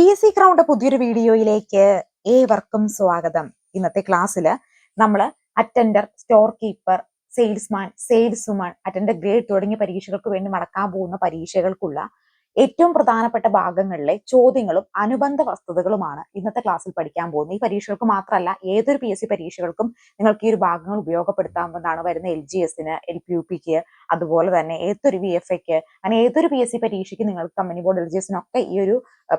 P S C crowned പുതിയൊരു വീഡിയോയിലേക്ക് ഏവർക്കും സ്വാഗതം. ഇന്നത്തെ ക്ലാസ്സിൽ നമ്മൾ attender store keeper salesman sales woman attender grade തുടങ്ങിയ പരീക്ഷകൾക്ക് വേണ്ടി നടക്കാൻ പോകുന്ന പരീക്ഷകൾക്കുള്ള ഏറ്റവും പ്രധാനപ്പെട്ട ഭാഗങ്ങളിലെ ചോദ്യങ്ങളും അനുബന്ധ വസ്തുതകളുമാണ് ഇന്നത്തെ ക്ലാസ്സിൽ പഠിക്കാൻ പോകുന്നത്. ഈ പരീക്ഷകൾക്ക് മാത്രമല്ല ഏതൊരു പി എസ് സി പരീക്ഷകൾക്കും നിങ്ങൾക്ക് ഈ ഒരു ഭാഗങ്ങൾ ഉപയോഗപ്പെടുത്താവുന്നതാണ് വരുന്ന എൽ ജി എസിന് എൽ പി യു പിക്ക് അതുപോലെ തന്നെ ഏതൊരു വി എഫ് എക്ക് അങ്ങനെ ഏതൊരു പി എസ് സി പരീക്ഷയ്ക്ക് നിങ്ങൾക്ക് കമ്പനി ബോർഡ് എൽ ജി എസിനൊക്കെ ഈ ഒരു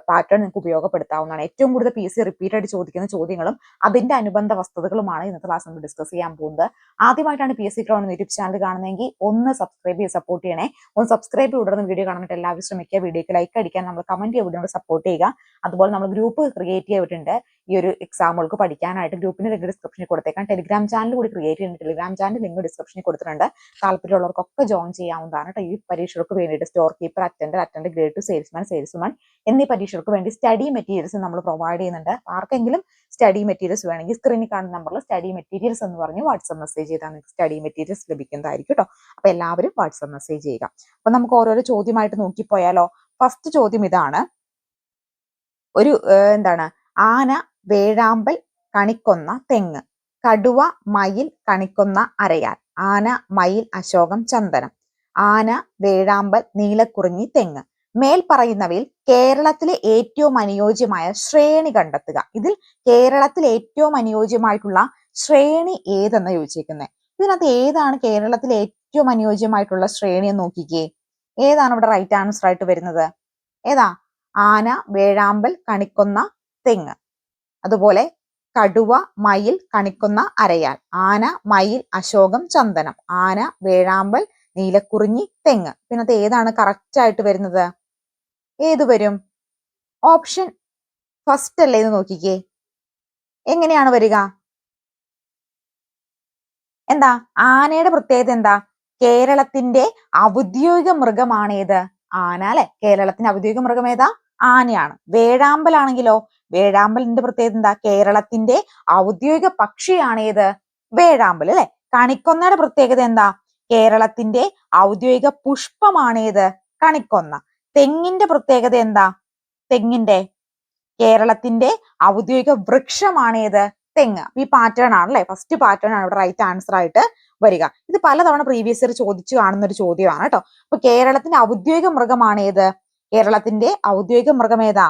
പാറ്റേൺ നിങ്ങൾക്ക് ഉപയോഗപ്പെടുത്താവുന്നതാണ്. ഏറ്റവും കൂടുതൽ പി എസ് സി റിപ്പീറ്റ് ആയിട്ട് ചോദിക്കുന്ന ചോദ്യങ്ങളും അതിന്റെ അനുബന്ധ വസ്തുതകളുമാണ് ഇന്നത്തെ ക്ലാസ് നമ്മൾ ഡിസ്കസ് ചെയ്യാൻ പോകുന്നത്. ആദ്യമായിട്ടാണ് P S C crown YouTube channel കാണുന്നതെങ്കിൽ ഒന്ന് സബ്സ്ക്രൈബ് ചെയ്ത് സപ്പോർട്ട് ചെയ്യണേ. ഒന്ന് സബ്സ്ക്രൈബ് തുടർന്ന് വീഡിയോ കാണാനായിട്ട് എല്ലാവരും ശ്രമിക്കുക. വീഡിയോക്ക് ലൈക്ക് അടിക്കാൻ നമ്മൾ കമന്റ് വീഡിയോ സപ്പോർട്ട് ചെയ്യുക. അതുപോലെ നമ്മൾ ഗ്രൂപ്പ് ക്രിയേറ്റ് ചെയ്തിട്ടുണ്ട്. ഈ ഒരു എക്സാമുകൾക്ക് പഠിക്കാനായിട്ട് ഗ്രൂപ്പിന് ലിങ്ക് ഡിസ്ക്രിപ്ഷനിൽ കൊടുത്തേക്കാം. ടെലിഗ്രാം ചാനൽ കൂടി ക്രിയേറ്റ് ചെയ്യുന്നുണ്ട്. ടെലിഗ്രാം ചാനൽ ലിങ്ക് ഡിസ്ക്രിപ്ഷനിൽ കൊടുത്തിട്ടുണ്ട്. താല്പര്യമുള്ളവർക്കൊക്കെ ജോയിൻ ചെയ്യാവുന്നതാണ് കേട്ടോ ഈ പരീക്ഷകൾക്ക് വേണ്ടിയിട്ട്. Store keeper attender attender grade two salesman salesman എന്നീ പരീക്ഷകൾക്ക് വേണ്ടി സ്റ്റഡി മെറ്റീരിയൽസ് നമ്മൾ പ്രൊവൈഡ് ചെയ്യുന്നുണ്ട്. ആർക്കെങ്കിലും സ്റ്റഡി മെറ്റീരിയൽസ് വേണമെങ്കിൽ സ്ക്രീനിൽ കാണുന്ന നമ്പറിൽ സ്റ്റഡി മെറ്റീരിയൽസ് എന്ന് പറഞ്ഞ് വാട്സപ്പ് മെസ്സേജ് ചെയ്താൽ നിങ്ങൾക്ക് സ്റ്റഡി മെറ്റീരിയൽസ് ലഭിക്കുന്നതായിരിക്കും കേട്ടോ അപ്പൊ എല്ലാവരും വാട്സപ്പ് മെസ്സേജ് ചെയ്യുക. അപ്പൊ നമുക്ക് ഓരോരോ ചോദ്യമായിട്ട് നോക്കിപ്പോയാലോ. ഫസ്റ്റ് ചോദ്യം ഇതാണ്. ഒരു എന്താണ്? ആന വേഴാമ്പൽ കണിക്കൊന്ന തെങ്ങ് കടുവ മയിൽ കണിക്കൊന്ന അരയാൽ ആന മയിൽ അശോകം ചന്ദനം ആന വേഴാമ്പൽ നീലക്കുറിഞ്ഞി തെങ്ങ്. മേൽ പറയുന്നവയിൽ കേരളത്തിലെ ഏറ്റവും അനുയോജ്യമായ ശ്രേണി കണ്ടെത്തുക. ഇതിൽ കേരളത്തിൽ ഏറ്റവും അനുയോജ്യമായിട്ടുള്ള ശ്രേണി ഏതെന്ന് ചോദിച്ചിരിക്കുന്നത് ഇതിനകത്ത് ഏതാണ് കേരളത്തിലെ ഏറ്റവും അനുയോജ്യമായിട്ടുള്ള ശ്രേണി എന്ന് നോക്കിക്കേ. ഏതാണ് ഇവിടെ റൈറ്റ് ആൻസർ ആയിട്ട് വരുന്നത്? ഏതാ? ആന വേഴാമ്പൽ കണിക്കൊന്ന തെങ്ങ്. അതുപോലെ കടുവ മയിൽ കണിക്കുന്ന അരയാൽ ആന മയിൽ അശോകം ചന്ദനം ആന വേഴാമ്പൽ നീലക്കുറിഞ്ഞി തെങ്ങ്. പിന്നെ അത് ഏതാണ് കറക്റ്റ് ആയിട്ട് വരുന്നത്? ഏത് വരും? ഓപ്ഷൻ ഫസ്റ്റ് അല്ലേ എന്ന് നോക്കിക്കേ. എങ്ങനെയാണ് വരിക? എന്താ? ആനയുടെ പ്രത്യേകത എന്താ? കേരളത്തിന്റെ ഔദ്യോഗിക മൃഗമാണ് ഏത് ആന അല്ലെ? കേരളത്തിന്റെ ഔദ്യോഗിക മൃഗം ഏതാ? ആനയാണ്. വേഴാമ്പലാണെങ്കിലോ വേഴാമ്പലിന്റെ പ്രത്യേകത എന്താ? കേരളത്തിന്റെ ഔദ്യോഗിക പക്ഷിയാണ് ഏത്? വേഴാമ്പൽ അല്ലെ? കണിക്കൊന്നയുടെ പ്രത്യേകത എന്താ? കേരളത്തിന്റെ ഔദ്യോഗിക പുഷ്പമാണ് ഏത്? കണിക്കൊന്ന. തെങ്ങിന്റെ പ്രത്യേകത എന്താ? തെങ്ങിന്റെ. കേരളത്തിന്റെ ഔദ്യോഗിക വൃക്ഷമാണ് ഏത്? തെങ്ങ്. ഈ പാറ്റേൺ ആണല്ലേ? ഫസ്റ്റ് പാറ്റേൺ ആണ് ഇവിടെ റൈറ്റ് ആൻസർ ആയിട്ട് വരിക. ഇത് പലതവണ പ്രീവിയസ് ഇയർ ചോദിച്ചു കാണുന്ന ഒരു ചോദ്യമാണ് കേട്ടോ. അപ്പൊ കേരളത്തിന്റെ ഔദ്യോഗിക മൃഗമാണ് ഏത്? കേരളത്തിന്റെ ഔദ്യോഗിക മൃഗം ഏതാ?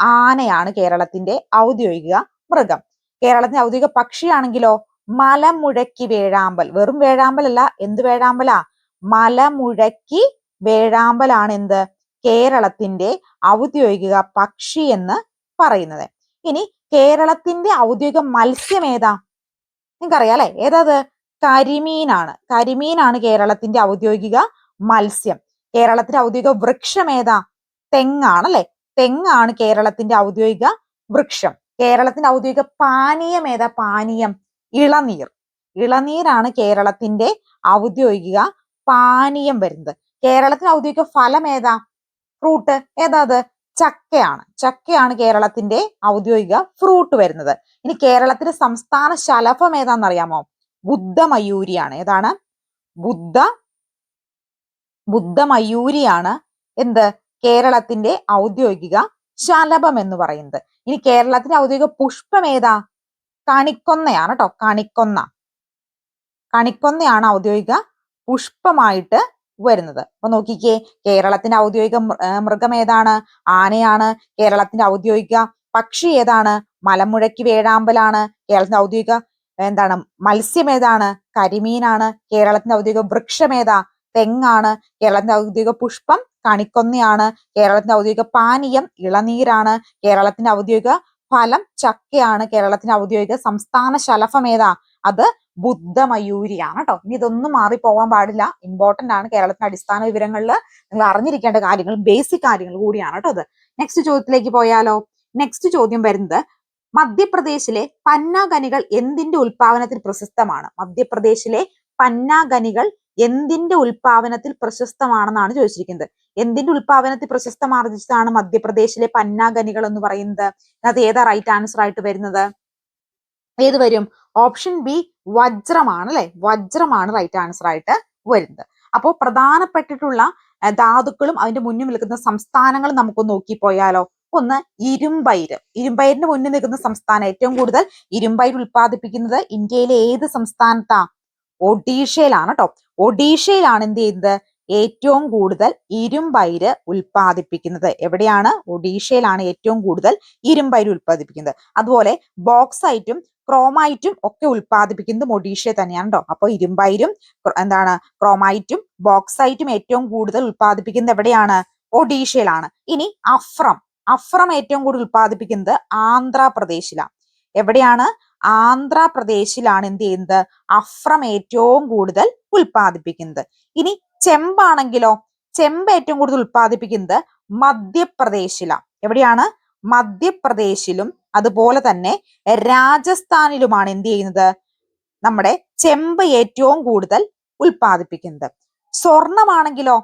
ആനയാണ് കേരളത്തിന്റെ ഔദ്യോഗിക മൃഗം. കേരളത്തിന്റെ ഔദ്യോഗിക പക്ഷിയാണെങ്കിലോ മലമുഴക്കി വേഴാമ്പൽ. വെറും വേഴാമ്പലല്ല എന്ത് വേഴാമ്പലാ? മലമുഴക്കി വേഴാമ്പലാണ് എന്ത്? കേരളത്തിന്റെ ഔദ്യോഗിക പക്ഷി എന്ന് പറയുന്നത്. ഇനി കേരളത്തിന്റെ ഔദ്യോഗിക മത്സ്യം ഏതാ? നിങ്ങൾക്കറിയാം അല്ലെ ഏതാത്? കരിമീനാണ്. കരിമീനാണ് കേരളത്തിന്റെ ഔദ്യോഗിക മത്സ്യം. കേരളത്തിന്റെ ഔദ്യോഗിക വൃക്ഷം ഏതാ? തെങ്ങാണ് അല്ലെ തെങ്ങാണ് കേരളത്തിന്റെ ഔദ്യോഗിക വൃക്ഷം. കേരളത്തിന്റെ ഔദ്യോഗിക പാനീയം ഏതാ? പാനീയം. ഇളനീർ. ഇളനീരാണ് കേരളത്തിന്റെ ഔദ്യോഗിക പാനീയം വരുന്നത്. കേരളത്തിന്റെ ഔദ്യോഗിക ഫലം ഏതാ? ഫ്രൂട്ട്. ഏതാ അത്? ചക്കയാണ്. ചക്കയാണ് കേരളത്തിന്റെ ഔദ്യോഗിക ഫ്രൂട്ട് വരുന്നത്. ഇനി കേരളത്തിന്റെ സംസ്ഥാന ശലഭം ഏതാണെന്നറിയാമോ? ബുദ്ധമയൂരിയാണ്. ഏതാണ്? ബുദ്ധ ബുദ്ധമയൂരിയാണ്. എന്ത്? കേരളത്തിന്റെ ഔദ്യോഗിക ശലഭം എന്ന് പറയുന്നത്. ഇനി കേരളത്തിന്റെ ഔദ്യോഗിക പുഷ്പം ഏതാ? കണിക്കൊന്നയാണ് കേട്ടോ കണിക്കൊന്ന. കണിക്കൊന്നയാണ് ഔദ്യോഗിക പുഷ്പമായിട്ട് വരുന്നത്. അപ്പൊ നോക്കിക്കേ കേരളത്തിന്റെ ഔദ്യോഗിക മൃഗം ഏതാണ്? ആനയാണ്. കേരളത്തിന്റെ ഔദ്യോഗിക പക്ഷി ഏതാണ്? മലമുഴക്കി വേഴാമ്പലാണ്. കേരളത്തിന്റെ ഔദ്യോഗിക എന്താണ് മത്സ്യം ഏതാണ്? കരിമീനാണ്. കേരളത്തിന്റെ ഔദ്യോഗിക വൃക്ഷം ഏതാ? തെങ്ങാണ് കേരളത്തിന്റെ ഔദ്യോഗിക പുഷ്പം കണിക്കൊന്നയാണ് കേരളത്തിന്റെ ഔദ്യോഗിക പാനീയം ഇളനീരാണ് കേരളത്തിന്റെ ഔദ്യോഗിക ഫലം ചക്കയാണ് കേരളത്തിന്റെ ഔദ്യോഗിക സംസ്ഥാന ശലഭം ഏതാ? അത് ബുദ്ധമയൂരിയാണ് കേട്ടോ. ഇനി ഇതൊന്നും മാറി പോകാൻ പാടില്ല. ഇമ്പോർട്ടന്റ് ആണ് കേരളത്തിന്റെ അടിസ്ഥാന വിവരങ്ങളിൽ നിങ്ങൾ അറിഞ്ഞിരിക്കേണ്ട കാര്യങ്ങൾ ബേസിക് കാര്യങ്ങൾ കൂടിയാണ് കേട്ടോ അത് നെക്സ്റ്റ് ചോദ്യത്തിലേക്ക് പോയാലോ? നെക്സ്റ്റ് ചോദ്യം വരുന്നത് മധ്യപ്രദേശിലെ പന്നാഗനികൾ എന്തിന്റെ ഉൽപാദനത്തിൽ പ്രശസ്തമാണ്? മധ്യപ്രദേശിലെ പന്നാഖനികൾ എന്തിന്റെ ഉൽപാദനത്തിൽ പ്രശസ്തമാണെന്നാണ് ചോദിച്ചിരിക്കുന്നത്. എന്തിന്റെ ഉൽപാദനത്തിൽ പ്രശസ്തമാർജിച്ചതാണ് മധ്യപ്രദേശിലെ പന്നാഗനികൾ എന്ന് പറയുന്നത്? അത് ഏതാ റൈറ്റ് ആൻസർ ആയിട്ട് വരുന്നത്? ഏത് വരും? ഓപ്ഷൻ ബി വജ്രമാണ് അല്ലെ? വജ്രമാണ് റൈറ്റ് ആൻസർ ആയിട്ട് വരുന്നത്. അപ്പോൾ പ്രധാനപ്പെട്ടിട്ടുള്ള ധാതുക്കളും അതിന്റെ മുന്നിൽ നിൽക്കുന്ന സംസ്ഥാനങ്ങളും നമുക്ക് നോക്കി പോയാലോ ഒന്ന് ഇരുമ്പയിര്. ഇരുമ്പയിരിന് മുന്നിൽ നിൽക്കുന്ന സംസ്ഥാനം ഏറ്റവും കൂടുതൽ ഇരുമ്പയിര് ഉൽപ്പാദിപ്പിക്കുന്നത് ഇന്ത്യയിലെ ഏത് സംസ്ഥാനത്താ? ഒഡീഷയിലാണ് കേട്ടോ ഒഡീഷയിലാണ് എന്ത് ചെയ്യുന്നത്? ഏറ്റവും കൂടുതൽ ഇരുമ്പയിര് ഉൽപ്പാദിപ്പിക്കുന്നത്. എവിടെയാണ്? ഒഡീഷയിലാണ് ഏറ്റവും കൂടുതൽ ഇരുമ്പയിര് ഉൽപ്പാദിപ്പിക്കുന്നത്. അതുപോലെ ബോക്സൈറ്റും ക്രോമൈറ്റും ഒക്കെ ഉൽപ്പാദിപ്പിക്കുന്നത് ഒഡീഷയിൽ തന്നെയാണ് കേട്ടോ അപ്പൊ ഇരുമ്പയിരും എന്താണ്? ക്രോമൈറ്റും ബോക്സൈറ്റും ഏറ്റവും കൂടുതൽ ഉൽപ്പാദിപ്പിക്കുന്നത് എവിടെയാണ്? ഒഡീഷയിലാണ്. ഇനി അഫ്രം. അഫ്രം ഏറ്റവും കൂടുതൽ ഉൽപ്പാദിപ്പിക്കുന്നത് ആന്ധ്രാപ്രദേശിലാണ്. എവിടെയാണ്? ആന്ധ്രാപ്രദേശിലാണ് എന്ത് ചെയ്യുന്നത്? അഫ്രം ഏറ്റവും കൂടുതൽ ഉൽപ്പാദിപ്പിക്കുന്നത്. ഇനി ചെമ്പാണെങ്കിലോ ചെമ്പ് ഏറ്റവും കൂടുതൽ ഉൽപ്പാദിപ്പിക്കുന്നത് മധ്യപ്രദേശിലാണ്. എവിടെയാണ്? മധ്യപ്രദേശിലും അതുപോലെ തന്നെ രാജസ്ഥാനിലുമാണ് എന്ത് ചെയ്യുന്നത്? നമ്മുടെ ചെമ്പ് ഏറ്റവും കൂടുതൽ ഉൽപ്പാദിപ്പിക്കുന്നത്. സ്വർണമാണെങ്കിലോ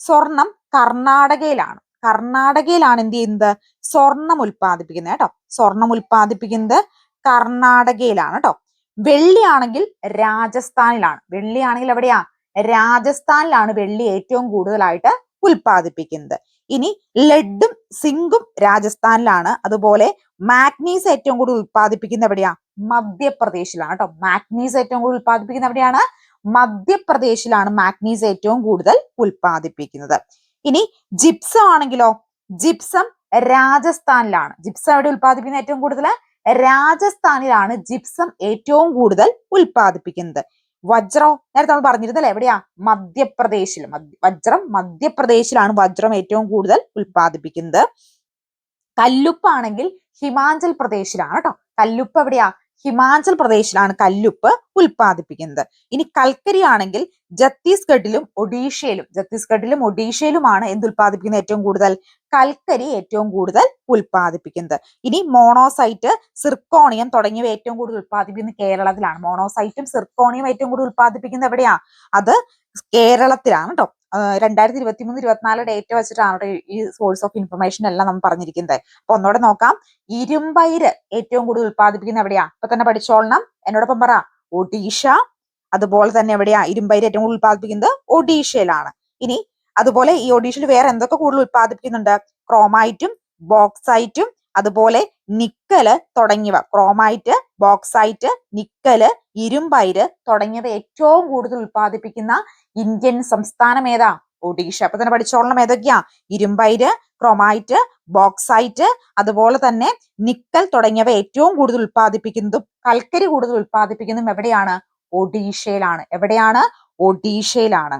സ്വർണം കർണാടകയിലാണ്. കർണാടകയിലാണ് എന്ത് ചെയ്യുന്നത്? സ്വർണം ഉൽപ്പാദിപ്പിക്കുന്നത് കേട്ടോ. സ്വർണം ഉൽപ്പാദിപ്പിക്കുന്നത് കർണാടകയിലാണ് കേട്ടോ വെള്ളിയാണെങ്കിൽ രാജസ്ഥാനിലാണ്. വെള്ളിയാണെങ്കിൽ എവിടെയാ? രാജസ്ഥാനിലാണ് വെള്ളി ഏറ്റവും കൂടുതലായിട്ട് ഉൽപ്പാദിപ്പിക്കുന്നത്. ഇനി ലെഡും സിങ്കും രാജസ്ഥാനിലാണ്. അതുപോലെ മാഗ്നീസ് ഏറ്റവും കൂടുതൽ ഉൽപ്പാദിപ്പിക്കുന്ന എവിടെയാ? മധ്യപ്രദേശിലാണ് കേട്ടോ മാഗ്നീസ് ഏറ്റവും കൂടുതൽ ഉൽപ്പാദിപ്പിക്കുന്ന എവിടെയാണ്? മധ്യപ്രദേശിലാണ് മാഗ്നീസ് ഏറ്റവും കൂടുതൽ ഉൽപ്പാദിപ്പിക്കുന്നത്. ഇനി ജിപ്സം ആണെങ്കിലോ? ജിപ്സം രാജസ്ഥാനിലാണ്. ജിപ്സം എവിടെ ഉൽപ്പാദിപ്പിക്കുന്ന ഏറ്റവും കൂടുതൽ? രാജസ്ഥാനിലാണ് ജിപ്സം ഏറ്റവും കൂടുതൽ ഉൽപ്പാദിപ്പിക്കുന്നത്. വജ്രം നേരത്തെ നമ്മൾ പറഞ്ഞിരുന്നല്ലേ എവിടെയാ? മധ്യപ്രദേശിൽ മധ്യ- വജ്രം മധ്യപ്രദേശിലാണ് വജ്രം ഏറ്റവും കൂടുതൽ ഉൽപ്പാദിപ്പിക്കുന്നത്. കല്ലുപ്പാണെങ്കിൽ ഹിമാചൽ പ്രദേശിലാണ് കേട്ടോ കല്ലുപ്പ് എവിടെയാ? ഹിമാചൽ പ്രദേശിലാണ് കല്ലുപ്പ് ഉൽപ്പാദിപ്പിക്കുന്നത്. ഇനി കൽക്കരി ആണെങ്കിൽ ഛത്തീസ്ഗഡിലും ഒഡീഷയിലും ഛത്തീസ്ഗഡിലും ഒഡീഷയിലുമാണ് എന്ത് ഉൽപ്പാദിപ്പിക്കുന്നത് ഏറ്റവും കൂടുതൽ? കൽക്കരി ഏറ്റവും കൂടുതൽ ഉൽപ്പാദിപ്പിക്കുന്നത്. ഇനി മോണോസൈറ്റ് സിർക്കോണിയം തുടങ്ങിയവ ഏറ്റവും കൂടുതൽ ഉൽപ്പാദിപ്പിക്കുന്നത് കേരളത്തിലാണ്. മോണോസൈറ്റും സിർക്കോണിയം ഏറ്റവും കൂടുതൽ ഉൽപ്പാദിപ്പിക്കുന്നത് എവിടെയാ? അത് കേരളത്തിലാണ് കേട്ടോ രണ്ടായിരത്തി ഇരുപത്തി മൂന്ന് ഇരുപത്തിനാല് ഡേറ്റ് വെച്ചിട്ടാണ് ഈ സോഴ്സ് ഓഫ് ഇൻഫർമേഷൻ എല്ലാം നമ്മൾ പറഞ്ഞിരിക്കുന്നത്. അപ്പൊ ഒന്നുകൂടെ നോക്കാം. ഇരുമ്പയിര് ഏറ്റവും കൂടുതൽ ഉത്പാദിപ്പിക്കുന്ന എവിടെയാ? ഇപ്പൊ തന്നെ പഠിച്ചോളണം. എന്നോടൊപ്പം പറ. ഒഡീഷ. അതുപോലെ തന്നെ എവിടെയാ? ഇരുമ്പയിര് ഏറ്റവും കൂടുതൽ ഉത്പാദിപ്പിക്കുന്നത് ഒഡീഷയിലാണ്. ഇനി അതുപോലെ ഈ ഒഡീഷയിൽ വേറെ എന്തൊക്കെ കൂടുതൽ ഉത്പാദിപ്പിക്കുന്നുണ്ട് ക്രോമൈറ്റും ബോക്സൈറ്റും അതുപോലെ നിക്കൽ തുടങ്ങിയവ. ക്രോമൈറ്റ് ബോക്സൈറ്റ് നിക്കൽ ഇരുമ്പൈര് തുടങ്ങിയവ ഏറ്റവും കൂടുതൽ ഉൽപ്പാദിപ്പിക്കുന്ന ഇന്ത്യൻ സംസ്ഥാനം ഏതാ? ഒഡീഷ. അപ്പൊ തന്നെ പഠിച്ചോളണം ഏതൊക്കെയാ? ഇരുമ്പൈര് ക്രോമൈറ്റ് ബോക്സൈറ്റ് അതുപോലെ തന്നെ നിക്കൽ തുടങ്ങിയവ ഏറ്റവും കൂടുതൽ ഉൽപ്പാദിപ്പിക്കുന്നതും കൽക്കരി കൂടുതൽ ഉൽപ്പാദിപ്പിക്കുന്നതും എവിടെയാണ്? ഒഡീഷയിലാണ്. എവിടെയാണ്? ഒഡീഷയിലാണ്.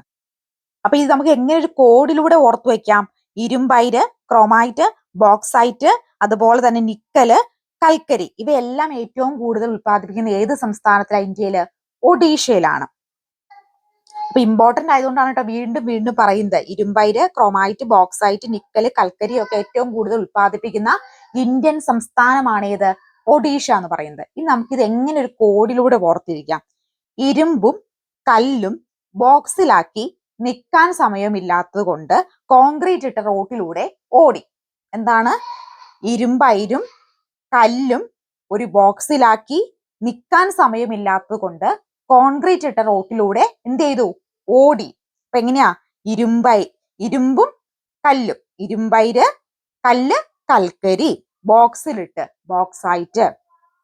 അപ്പൊ ഇത് നമുക്ക് എങ്ങനെ ഒരു കോഡിലൂടെ ഓർത്തു വെക്കാം? ഇരുമ്പൈര് ക്രോമൈറ്റ് ബോക്സൈറ്റ് അതുപോലെ തന്നെ നിക്കൽ കൽക്കരി ഇവയെല്ലാം ഏറ്റവും കൂടുതൽ ഉത്പാദിപ്പിക്കുന്ന ഏത് സംസ്ഥാനത്തിലാണ് ഇന്ത്യയിൽ ഒഡീഷയിലാണ്. അപ്പൊ ഇമ്പോർട്ടന്റ് ആയതുകൊണ്ടാണ് കേട്ടോ വീണ്ടും വീണ്ടും പറയുന്നത്. ഇരുമ്പൈര് ക്രോമൈറ്റ് ബോക്സൈറ്റ് നിക്കൽ കൽക്കരി ഒക്കെ ഏറ്റവും കൂടുതൽ ഉത്പാദിപ്പിക്കുന്ന ഇന്ത്യൻ സംസ്ഥാനമാണ് ഏത്? ഒഡീഷ എന്ന് പറയുന്നത്. ഇനി നമുക്കിത് എങ്ങനെ ഒരു കോഡിലൂടെ ഓർത്തിരിക്കാം? ഇരുമ്പും കല്ലും ബോക്സിലാക്കി നിൽക്കാൻ സമയമില്ലാത്തത് കൊണ്ട് കോൺക്രീറ്റ് ഇട്ട റോട്ടിലൂടെ ഓടി. എന്താണ്? ഇരുമ്പയിരും കല്ലും ഒരു ബോക്സിലാക്കി നിൽക്കാൻ സമയമില്ലാത്തത് കൊണ്ട് കോൺക്രീറ്റ് ഇട്ട റോട്ടിലൂടെ എന്ത് ചെയ്തു? ഓടി. അപ്പൊ എങ്ങനെയാ? ഇരുമ്പൈ ഇരുമ്പും കല്ലും. ഇരുമ്പൈര് കല്ല് കൽക്കരി ബോക്സിലിട്ട് ബോക്സായിട്ട്.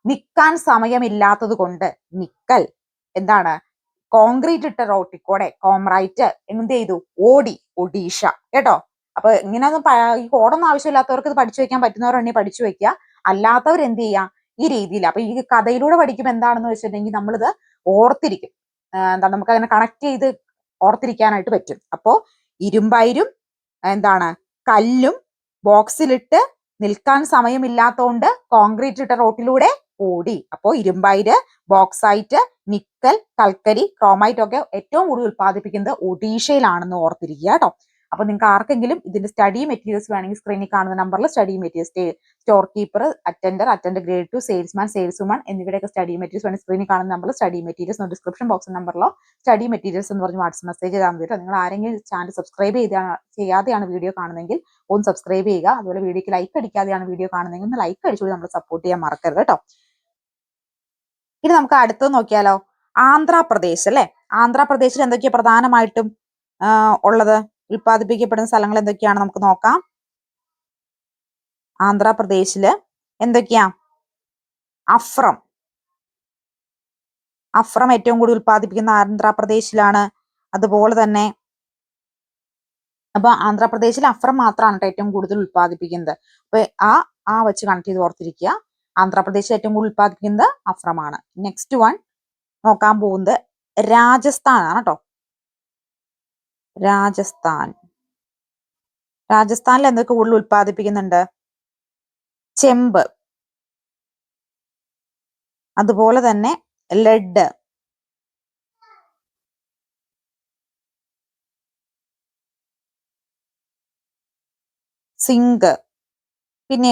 നിൽക്കാൻ സമയമില്ലാത്തത് കൊണ്ട് നിക്കൽ. എന്താണ്? കോൺക്രീറ്റ് ഇട്ട റോട്ടിൽ കോംറൈറ്റ് എന്ത് ചെയ്തു? ഓടി ഒഡീഷ. കേട്ടോ? അപ്പൊ ഇങ്ങനെയൊന്നും ഈ കോഡൊന്നും ആവശ്യമില്ലാത്തവർക്ക് ഇത് പഠിച്ചു വെക്കാൻ പറ്റുന്നവരുണ്ടെങ്കിൽ പഠിച്ചു വെക്കുക. അല്ലാത്തവർ എന്ത് ചെയ്യുക? ഈ രീതിയിൽ. അപ്പൊ ഈ കഥയിലൂടെ പഠിക്കുമ്പോൾ എന്താണെന്ന് വെച്ചിട്ടുണ്ടെങ്കിൽ നമ്മളിത് ഓർത്തിരിക്കും. എന്താണ് എന്താ നമുക്ക് അങ്ങനെ കണക്ട് ചെയ്ത് ഓർത്തിരിക്കാനായിട്ട് പറ്റും. അപ്പോ ഇരുമ്പയിരും എന്താണ് കല്ലും ബോക്സിലിട്ട് നിൽക്കാൻ സമയമില്ലാത്തതുകൊണ്ട് കോൺക്രീറ്റ് ഇട്ട റോട്ടിലൂടെ ഓടി. അപ്പോ ഇരുമ്പയിര് ബോക്സൈറ്റ് നിക്കൽ കൽക്കരി ക്രോമൈറ്റ് ഒക്കെ ഏറ്റവും കൂടുതൽ ഉത്പാദിപ്പിക്കുന്നത് ഒഡീഷയിലാണെന്ന് ഓർത്തിരിക്കുക കേട്ടോ. അപ്പൊ നിങ്ങൾക്ക് ആർക്കെങ്കിലും ഇതിന്റെ സ്റ്റഡി മെറ്റീരിയൽസ് വേണമെങ്കിൽ സ്ക്രീനിൽ കാണുന്ന നമ്പറിൽ study materials store keeper attender attender grade two salesman sales woman എന്നിവയുടെയൊക്കെ study materials വേണമെങ്കിൽ സ്ക്രീനിൽ കാണുന്ന നമ്പറിൽ സ്റ്റഡി മെറ്റീരിയൽസ് ഡിസ്ക്രിപ്ഷൻ ബോക്സ് നമ്പറിലോ സ്റ്റഡി മെറ്റീരിയൽസ് എന്ന് പറഞ്ഞ് വാട്സ്ആപ്പ് മെസ്സേജ് ചെയ്താൽ മതി നിങ്ങൾ ആരെങ്കിലും ചാനൽ സബ്സ്ക്രൈബ് ചെയ്യാതെയാണ് വീഡിയോ കാണുന്നതെങ്കിൽ ഒന്ന് സബ്സ്ക്രൈബ് ചെയ്യുക. അതുപോലെ വീഡിയോക്ക് ലൈക്ക് അടിക്കാതെയാണ് വീഡിയോ കാണുന്നതെങ്കിൽ ഒന്ന് ലൈക്ക് അടിച്ചുകൂടി നമ്മൾ സപ്പോർട്ട് ചെയ്യാൻ മറക്കരുത് കേട്ടോ. ഇനി നമുക്ക് അടുത്തത് നോക്കിയാലോ. ആന്ധ്രാപ്രദേശ് അല്ലെ? ആന്ധ്രാപ്രദേശിൽ എന്തൊക്കെയാ പ്രധാനമായിട്ടും ഉള്ളത്? ഉൽപ്പാദിപ്പിക്കപ്പെടുന്ന സ്ഥലങ്ങൾ എന്തൊക്കെയാണ് നമുക്ക് നോക്കാം. ആന്ധ്രാപ്രദേശിൽ എന്തൊക്കെയാ? അഫ്രം. അഫ്രം ഏറ്റവും കൂടുതൽ ഉൽപ്പാദിപ്പിക്കുന്ന ആന്ധ്രാപ്രദേശിലാണ്. അതുപോലെ തന്നെ അപ്പൊ ആന്ധ്രാപ്രദേശിൽ അഫ്രം മാത്രമാണ് കേട്ടോ ഏറ്റവും കൂടുതൽ ഉൽപ്പാദിപ്പിക്കുന്നത്. അപ്പൊ ആ ആ വെച്ച് കണക്ട് ചെയ്ത് ഓർത്തിരിക്കുക. ആന്ധ്രാപ്രദേശിൽ ഏറ്റവും കൂടുതൽ ഉൽപ്പാദിപ്പിക്കുന്നത് അഫ്രമാണ്. നെക്സ്റ്റ് വൺ നോക്കാൻ പോകുന്നത് രാജസ്ഥാനാണ് കേട്ടോ. രാജസ്ഥാൻ. രാജസ്ഥാനിൽ എന്തൊക്കെ കൂടുതൽ ഉൽപ്പാദിപ്പിക്കുന്നുണ്ട്? ചെമ്പ്. അതുപോലെ തന്നെ ലെഡ് സിങ്ക്. പിന്നെ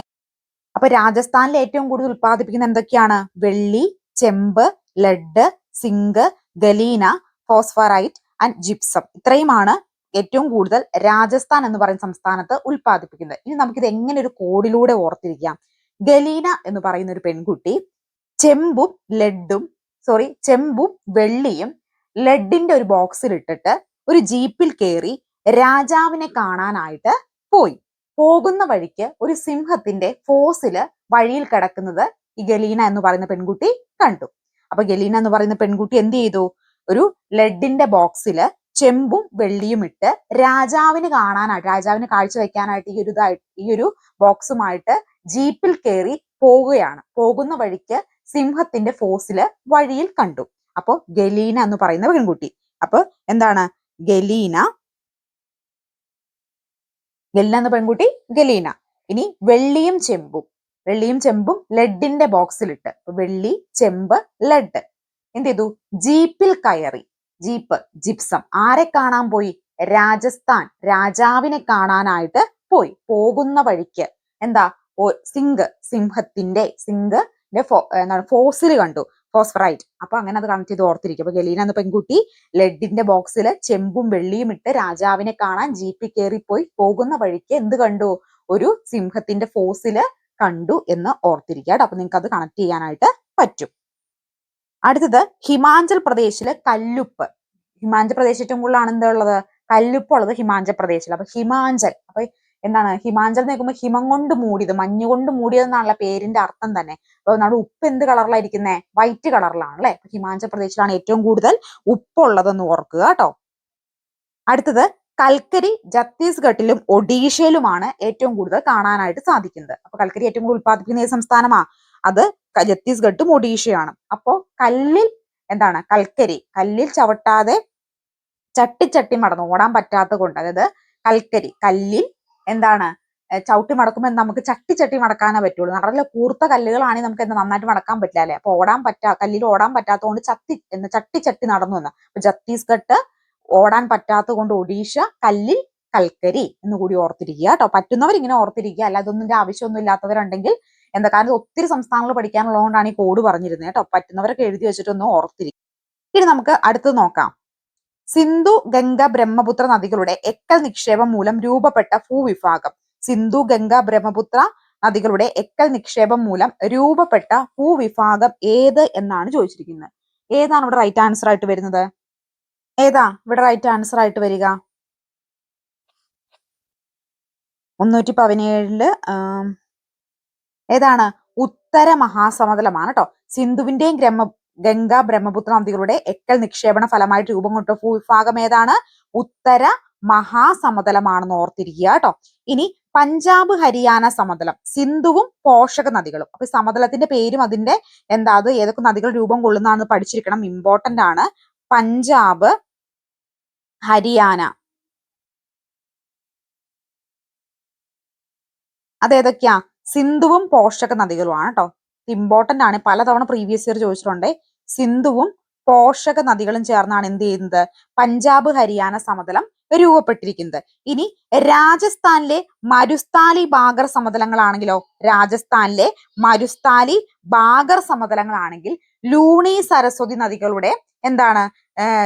അപ്പൊ രാജസ്ഥാനിൽ ഏറ്റവും കൂടുതൽ ഉൽപ്പാദിപ്പിക്കുന്ന എന്തൊക്കെയാണ്? വെള്ളി ചെമ്പ് lead zinc galena phosphorite and gypsum ഇത്രയുമാണ് ഏറ്റവും കൂടുതൽ രാജസ്ഥാൻ എന്ന് പറയുന്ന സംസ്ഥാനത്ത് ഉൽപ്പാദിപ്പിക്കുന്നത്. ഇനി നമുക്കിത് എങ്ങനെ ഒരു കോഡിലൂടെ ഓർത്തിരിക്കാം? ഗലീന എന്ന് പറയുന്ന ഒരു പെൺകുട്ടി ചെമ്പും ലെഡും സോറി ചെമ്പും വെള്ളിയും ലെഡിന്റെ ഒരു ബോക്സിൽ ഇട്ടിട്ട് ഒരു ജീപ്പിൽ കയറി രാജാവിനെ കാണാനായിട്ട് പോയി. പോകുന്ന വഴിക്ക് ഒരു സിംഹത്തിന്റെ ഫോസിൽ വഴിയിൽ കിടക്കുന്നത് ഈ ഗലീന എന്ന് പറയുന്ന പെൺകുട്ടി കണ്ടു. അപ്പൊ ഗലീന എന്ന് പറയുന്ന പെൺകുട്ടി എന്ത് ചെയ്തു? ഒരു ലെഡിന്റെ ബോക്സിൽ ചെമ്പും വെള്ളിയും ഇട്ട് രാജാവിന് കാണാനായിട്ട് രാജാവിന് കാഴ്ച വെക്കാനായിട്ട് ഈ ഒരു ഇതായിട്ട് ഈ ഒരു ബോക്സുമായിട്ട് ജീപ്പിൽ കയറി പോവുകയാണ്. പോകുന്ന വഴിക്ക് സിംഹത്തിന്റെ ഫോസിൽ വഴിയിൽ കണ്ടു. അപ്പോ ഗലീന എന്ന് പറയുന്ന പെൺകുട്ടി. അപ്പൊ എന്താണ്? ഗലീന. ഗലീന എന്ന പെൺകുട്ടി ഗലീന. ഇനി വെള്ളിയും ചെമ്പും. വെള്ളിയും ചെമ്പും ലെഡിന്റെ ബോക്സിലിട്ട് വെള്ളി ചെമ്പ് ലെഡ്. എന്ത് ചെയ്തു ജീപ്പിൽ കയറി. Jeep gypsum. ആരെ കാണാൻ പോയി? രാജസ്ഥാൻ. രാജാവിനെ കാണാനായിട്ട് പോയി. പോകുന്ന വഴിക്ക്. എന്താ? സിംഗ്. സിംഹത്തിന്റെ സിംഗ് എന്താണ് ഫോസിൽ കണ്ടു. ഫോസ്ഫറൈറ്റ്. അപ്പൊ അങ്ങനെ അത് കണക്ട് ചെയ്ത് ഓർത്തിരിക്കും. അപ്പൊ ഗലീന എന്ന പെൺകുട്ടി ലെഡിന്റെ ബോക്സിൽ ചെമ്പും വെള്ളിയും ഇട്ട് രാജാവിനെ കാണാൻ ജീപ്പിൽ കയറിപ്പോയി പോകുന്ന വഴിക്ക് എന്ത് കണ്ടു? ഒരു സിംഹത്തിന്റെ ഫോസിൽ കണ്ടു എന്ന് ഓർത്തിരിക്കുക അപ്പൊ നിങ്ങൾക്ക് അത് കണക്ട് ചെയ്യാനായിട്ട് പറ്റും. അടുത്തത് ഹിമാചൽ പ്രദേശിലെ കല്ലുപ്പ്. ഹിമാചൽ പ്രദേശ് ഏറ്റവും കൂടുതലാണ് എന്താ ഉള്ളത്? കല്ലുപ്പ് ഉള്ളത് ഹിമാചൽ പ്രദേശിൽ. അപ്പൊ ഹിമാചൽ. അപ്പൊ എന്താണ്? ഹിമാചൽ എന്ന് കേൾക്കുമ്പോൾ ഹിമം കൊണ്ട് മൂടിയത് മഞ്ഞ് കൊണ്ട് മൂടിയതെന്നാണല്ലോ പേരിന്റെ അർത്ഥം തന്നെ. അപ്പൊ നമ്മുടെ ഉപ്പ് എന്ത് കളറിലായിരിക്കുന്നേ? വൈറ്റ് കളറിലാണ് അല്ലെ? ഹിമാചൽ പ്രദേശിലാണ് ഏറ്റവും കൂടുതൽ ഉപ്പുള്ളതെന്ന് ഓർക്കുക കേട്ടോ. അടുത്തത് കൽക്കരി ഛത്തീസ്ഗഡിലും ഒഡീഷയിലുമാണ് ഏറ്റവും കൂടുതൽ കാണാനായിട്ട് സാധിക്കുന്നത്. അപ്പൊ കൽക്കരി ഏറ്റവും കൂടുതൽ ഉത്പാദിപ്പിക്കുന്ന ഏത് സംസ്ഥാനമാ? അത് ഛത്തീസ്ഗഡും ഒഡീഷയാണ് അപ്പോ കല്ലിൽ എന്താണ്? കൽക്കരി. കല്ലിൽ ചവിട്ടാതെ ചട്ടി ചട്ടി മടന്നു. ഓടാൻ പറ്റാത്ത കൊണ്ട്. അതായത് കൽക്കരി. കല്ലിൽ എന്താണ്? ചവിട്ടി മടക്കുമ്പോൾ നമുക്ക് ചട്ടി ചട്ടി മടക്കാനേ പറ്റുള്ളൂ. നല്ല കൂർത്ത കല്ലുകളാണെങ്കിൽ നമുക്ക് എന്താ നന്നായിട്ട് മടക്കാൻ പറ്റില്ല അല്ലെ? അപ്പൊ ഓടാൻ പറ്റാ കല്ലിൽ ഓടാൻ പറ്റാത്തതുകൊണ്ട് ചത്തി എന്ന് ചട്ടി ചട്ടി നടന്നു എന്ന്. അപ്പൊ ഛത്തീസ്ഗഡ് ഓടാൻ പറ്റാത്ത കൊണ്ട് ഒഡീഷ കല്ലിൽ കൽക്കരി എന്ന് കൂടി ഓർത്തിരിക്കുക കേട്ടോ. പറ്റുന്നവർ ഇങ്ങനെ ഓർത്തിരിക്കുക അല്ല അതൊന്നും ആവശ്യമൊന്നും ഇല്ലാത്തവരുണ്ടെങ്കിൽ എന്താ കാരണം ഒത്തിരി സംസ്ഥാനങ്ങൾ പഠിക്കാനുള്ളതുകൊണ്ടാണ് ഈ കോഡ് പറഞ്ഞിരുന്നത് കേട്ടോ. പറ്റുന്നവരൊക്കെ എഴുതി വെച്ചിട്ടൊന്ന് ഓർത്തിരിക്കും. ഇനി നമുക്ക് അടുത്തത് നോക്കാം. സിന്ധു ഗംഗ ബ്രഹ്മപുത്ര നദികളുടെ എക്കൽ നിക്ഷേപം മൂലം രൂപപ്പെട്ട ഭൂവിഭാഗം. സിന്ധു ഗംഗ ബ്രഹ്മപുത്ര നദികളുടെ എക്കൽ നിക്ഷേപം മൂലം രൂപപ്പെട്ട ഭൂവിഭാഗം ഏത് എന്നാണ് ചോദിച്ചിരിക്കുന്നത്. ഏതാണ് ഇവിടെ റൈറ്റ് ആൻസർ ആയിട്ട് വരുന്നത്? ഏതാ ഇവിടെ റൈറ്റ് ആൻസർ ആയിട്ട് വരിക? മുന്നൂറ്റി പതിനേഴിൽ ഏതാണ്? ഉത്തര മഹാസമതലമാണ് കേട്ടോ സിന്ധുവിന്റെയും ബ്രഹ്മ ഗംഗ ബ്രഹ്മപുത്ര നദികളുടെ എക്കൽ നിക്ഷേപണ ഫലമായിട്ട് രൂപം കൊണ്ട ഭൂവിഭാഗം ഏതാണ്? ഉത്തര മഹാസമതലമാണെന്ന് ഓർത്തിരിക്കുക കേട്ടോ ഇനി പഞ്ചാബ് ഹരിയാന സമതലം. സിന്ധുവും പോഷക നദികളും. അപ്പൊ സമതലത്തിന്റെ പേരും അതിന്റെ എന്താ അത്? ഏതൊക്കെ നദികൾ രൂപം കൊള്ളുന്നതാണെന്ന് പഠിച്ചിരിക്കണം. ഇമ്പോർട്ടന്റ് ആണ്. പഞ്ചാബ് ഹരിയാന. അതേതൊക്കെയാ സിന്ധുവും പോഷക നദികളുമാണ് കേട്ടോ ഇമ്പോർട്ടന്റ് ആണ്. പലതവണ പ്രീവിയസ് ഇയർ ചോദിച്ചിട്ടുണ്ട്. സിന്ധുവും പോഷക നദികളും ചേർന്നാണ് എന്ത് ചെയ്യുന്നത്? പഞ്ചാബ് ഹരിയാന സമതലം രൂപപ്പെട്ടിരിക്കുന്നത്. ഇനി രാജസ്ഥാനിലെ മരുസ്ഥാലി ബാഗർ സമതലങ്ങളാണെങ്കിലോ? രാജസ്ഥാനിലെ മരുസ്ഥാലി ബാഗർ സമതലങ്ങളാണെങ്കിൽ ലൂണി സരസ്വതി നദികളുടെ എന്താണ്?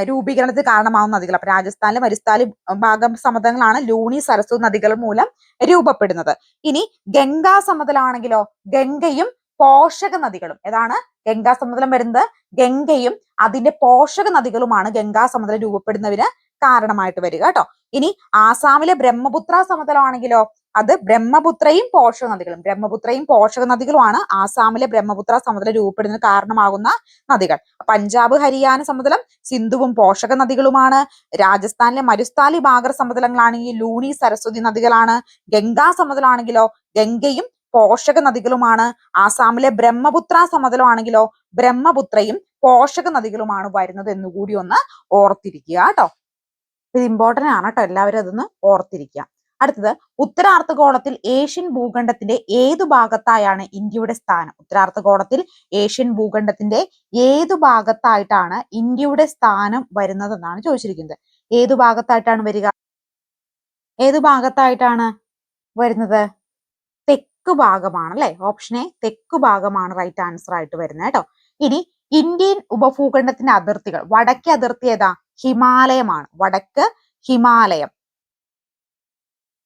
രൂപീകരണത്തിന് കാരണമാവുന്ന നദികൾ. അപ്പൊ രാജസ്ഥാനിലെ മരുസ്ഥാലി ഭാഗം സമതലങ്ങളാണ് ലൂണി സരസ്വതി നദികൾ മൂലം രൂപപ്പെടുന്നത്. ഇനി ഗംഗാ സമതലാണെങ്കിലോ ഗംഗയും പോഷക നദികളും. ഏതാണ്? ഗംഗാ സമതലം വരുന്നത് ഗംഗയും അതിന്റെ പോഷക നദികളുമാണ് ഗംഗാ സമതലം രൂപപ്പെടുന്നതിന് കാരണമായിട്ട് വരിക കേട്ടോ. ഇനി ആസാമിലെ ബ്രഹ്മപുത്ര സമതലമാണെങ്കിലോ അത് ബ്രഹ്മപുത്രയും പോഷക നദികളും ബ്രഹ്മപുത്രയും പോഷക നദികളുമാണ് ആസാമിലെ ബ്രഹ്മപുത്ര സമതലം രൂപപ്പെടുന്നതിന് കാരണമാകുന്ന നദികൾ. പഞ്ചാബ് ഹരിയാന സമതലം സിന്ധുവും പോഷക നദികളുമാണ് രാജസ്ഥാനിലെ മരുസ്ഥാലി ബാഗർ സമതലങ്ങളാണെങ്കിൽ ലൂണി സരസ്വതി നദികളാണ്. ഗംഗാ സമതലമാണെങ്കിലോ ഗംഗയും പോഷക നദികളുമാണ് ആസാമിലെ ബ്രഹ്മപുത്ര സമതലമാണെങ്കിലോ ബ്രഹ്മപുത്രയും പോഷക നദികളുമാണ് വരുന്നത് എന്നുകൂടി ഒന്ന് ഓർത്തിരിക്കുക കേട്ടോ. ഇത് ഇമ്പോർട്ടന്റ് ആണ് കേട്ടോ. എല്ലാവരും അതൊന്ന് ഓർത്തിരിക്കുക. അടുത്തത് ഉത്തരാർദ്ധഗോളത്തിൽ ഏഷ്യൻ ഭൂഖണ്ഡത്തിന്റെ ഏതു ഭാഗത്തായാണ് ഇന്ത്യയുടെ സ്ഥാനം? ഉത്തരാർദ്ധഗോളത്തിൽ ഏഷ്യൻ ഭൂഖണ്ഡത്തിന്റെ ഏതു ഭാഗത്തായിട്ടാണ് ഇന്ത്യയുടെ സ്ഥാനം വരുന്നതെന്നാണ് ചോദിച്ചിരിക്കുന്നത്. ഏതു ഭാഗത്തായിട്ടാണ് വരിക? ഏതു ഭാഗത്തായിട്ടാണ് വരുന്നത്? തെക്ക് ഭാഗമാണ് അല്ലെ? ഓപ്ഷൻ എ തെക്ക് ഭാഗമാണ് റൈറ്റ് ആൻസർ ആയിട്ട് വരുന്നത് കേട്ടോ. ഇനി ഇന്ത്യൻ ഉപഭൂഖണ്ഡത്തിന്റെ അതിർത്തികൾ വടക്കേ അതിർത്തി ഏതാ? ഹിമാലയമാണ്. വടക്ക് ഹിമാലയം.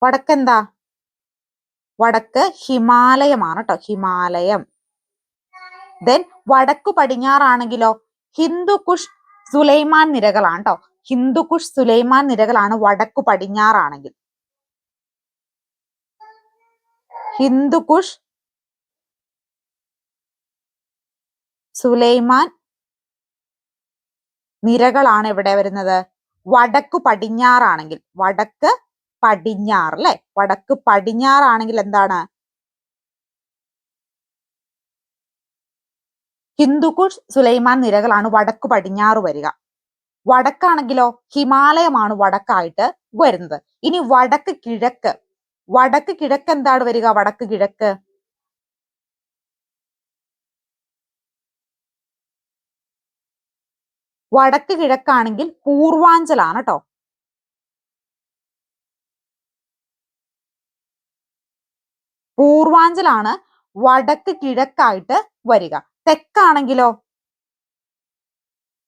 വടക്കെന്താ? വടക്ക് ഹിമാലയമാണ് കേട്ടോ ഹിമാലയം. ദെൻ വടക്കു പടിഞ്ഞാറാണെങ്കിലോ ഹിന്ദുക്കുഷ് സുലൈമാൻ നിരകളാണ് കേട്ടോ ഹിന്ദുക്കുഷ് സുലൈമാൻ നിരകളാണ് വടക്കു പടിഞ്ഞാറാണെങ്കിൽ. ഹിന്ദുക്കുഷ് സുലൈമാൻ നിരകളാണ് എവിടെ വരുന്നത്? വടക്കു പടിഞ്ഞാറാണെങ്കിൽ. വടക്ക് പടിഞ്ഞാറ് അല്ലെ വടക്ക് പടിഞ്ഞാറാണെങ്കിൽ എന്താണ്? ഹിന്ദുക്കുഷ് സുലൈമാൻ നിരകളാണ് വടക്ക് പടിഞ്ഞാറ് വരിക. വടക്കാണെങ്കിലോ ഹിമാലയമാണ് വടക്കായിട്ട് വരുന്നത്. ഇനി വടക്ക് കിഴക്ക്. വടക്ക് കിഴക്ക് എന്താണ് വരിക? വടക്ക് കിഴക്ക്. വടക്ക് കിഴക്കാണെങ്കിൽ പൂർവാഞ്ചലാണ് കേട്ടോ പൂർവാഞ്ചലാണ് വടക്ക് കിഴക്കായിട്ട് വരിക. തെക്കാണെങ്കിലോ?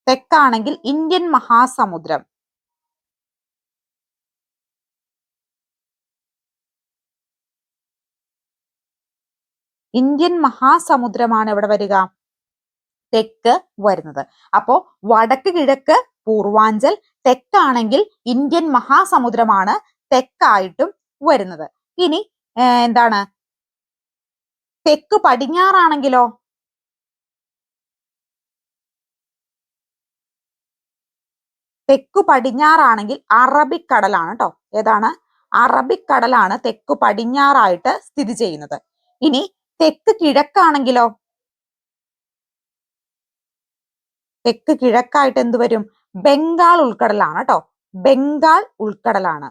തെക്കാണെങ്കിൽ ഇന്ത്യൻ മഹാസമുദ്രം. ഇന്ത്യൻ മഹാസമുദ്രമാണ് എവിടെ വരിക? തെക്ക് വരുന്നത്. അപ്പോ വടക്ക് കിഴക്ക് പൂർവാഞ്ചൽ തെക്കാണെങ്കിൽ ഇന്ത്യൻ മഹാസമുദ്രമാണ് തെക്കായിട്ടും വരുന്നത്. ഇനി എന്താണ്? തെക്ക് പടിഞ്ഞാറാണെങ്കിലോ? തെക്കു പടിഞ്ഞാറാണെങ്കിൽ അറബിക്കടലാണ് കേട്ടോ ഏതാണ്? അറബിക്കടലാണ് തെക്കു പടിഞ്ഞാറായിട്ട് സ്ഥിതി ചെയ്യുന്നത്. ഇനി തെക്ക് കിഴക്കാണെങ്കിലോ? തെക്ക് കിഴക്കായിട്ട് എന്ത് വരും? ബംഗാൾ ഉൾക്കടലാണ് കേട്ടോ ബംഗാൾ ഉൾക്കടലാണ്.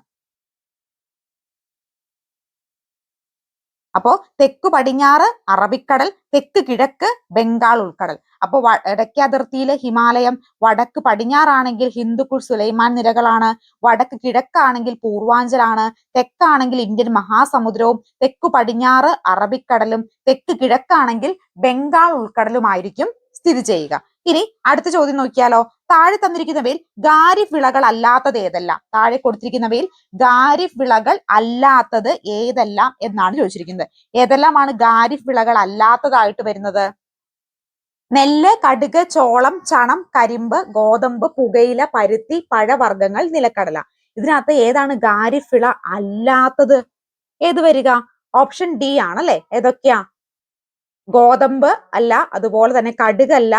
അപ്പോ തെക്ക് പടിഞ്ഞാറ് അറബിക്കടൽ തെക്ക് കിഴക്ക് ബംഗാൾ ഉൾക്കടൽ. അപ്പോൾ വടക്കേ അതിർത്തിയിലെ ഹിമാലയം വടക്ക് പടിഞ്ഞാറാണെങ്കിൽ ഹിന്ദുക്കുഷ് സുലൈമാൻ നിരകളാണ് വടക്ക് കിഴക്കാണെങ്കിൽ പൂർവാഞ്ചലാണ് തെക്കാണെങ്കിൽ ഇന്ത്യൻ മഹാസമുദ്രവും തെക്കു പടിഞ്ഞാറ് അറബിക്കടലും തെക്ക് കിഴക്കാണെങ്കിൽ ബംഗാൾ ഉൾക്കടലുമായിരിക്കും സ്ഥിതി ചെയ്യുക. ഇനി അടുത്ത ചോദ്യം നോക്കിയാലോ? താഴെ തന്നിരിക്കുന്നവയിൽ ഖാരിഫ് വിളകൾ അല്ലാത്തത് ഏതെല്ലാം? താഴെ കൊടുത്തിരിക്കുന്നവയിൽ ഖാരിഫ് വിളകൾ അല്ലാത്തത് ഏതെല്ലാം എന്നാണ് ചോദിച്ചിരിക്കുന്നത്. ഏതെല്ലാമാണ് ഖാരിഫ് വിളകൾ അല്ലാത്തതായിട്ട് വരുന്നത്? നെല്ല് കടുക് ചോളം ചണം കരിമ്പ് ഗോതമ്പ് പുകയില പരുത്തി പഴവർഗങ്ങൾ നിലക്കടല. ഇതിനകത്ത് ഏതാണ് ഖാരിഫ് വിള അല്ലാത്തത്? ഏത് വരിക? ഓപ്ഷൻ ഡി ആണല്ലേ? ഏതൊക്കെയാ? ഗോതമ്പ് അല്ല അതുപോലെ തന്നെ കടുകല്ല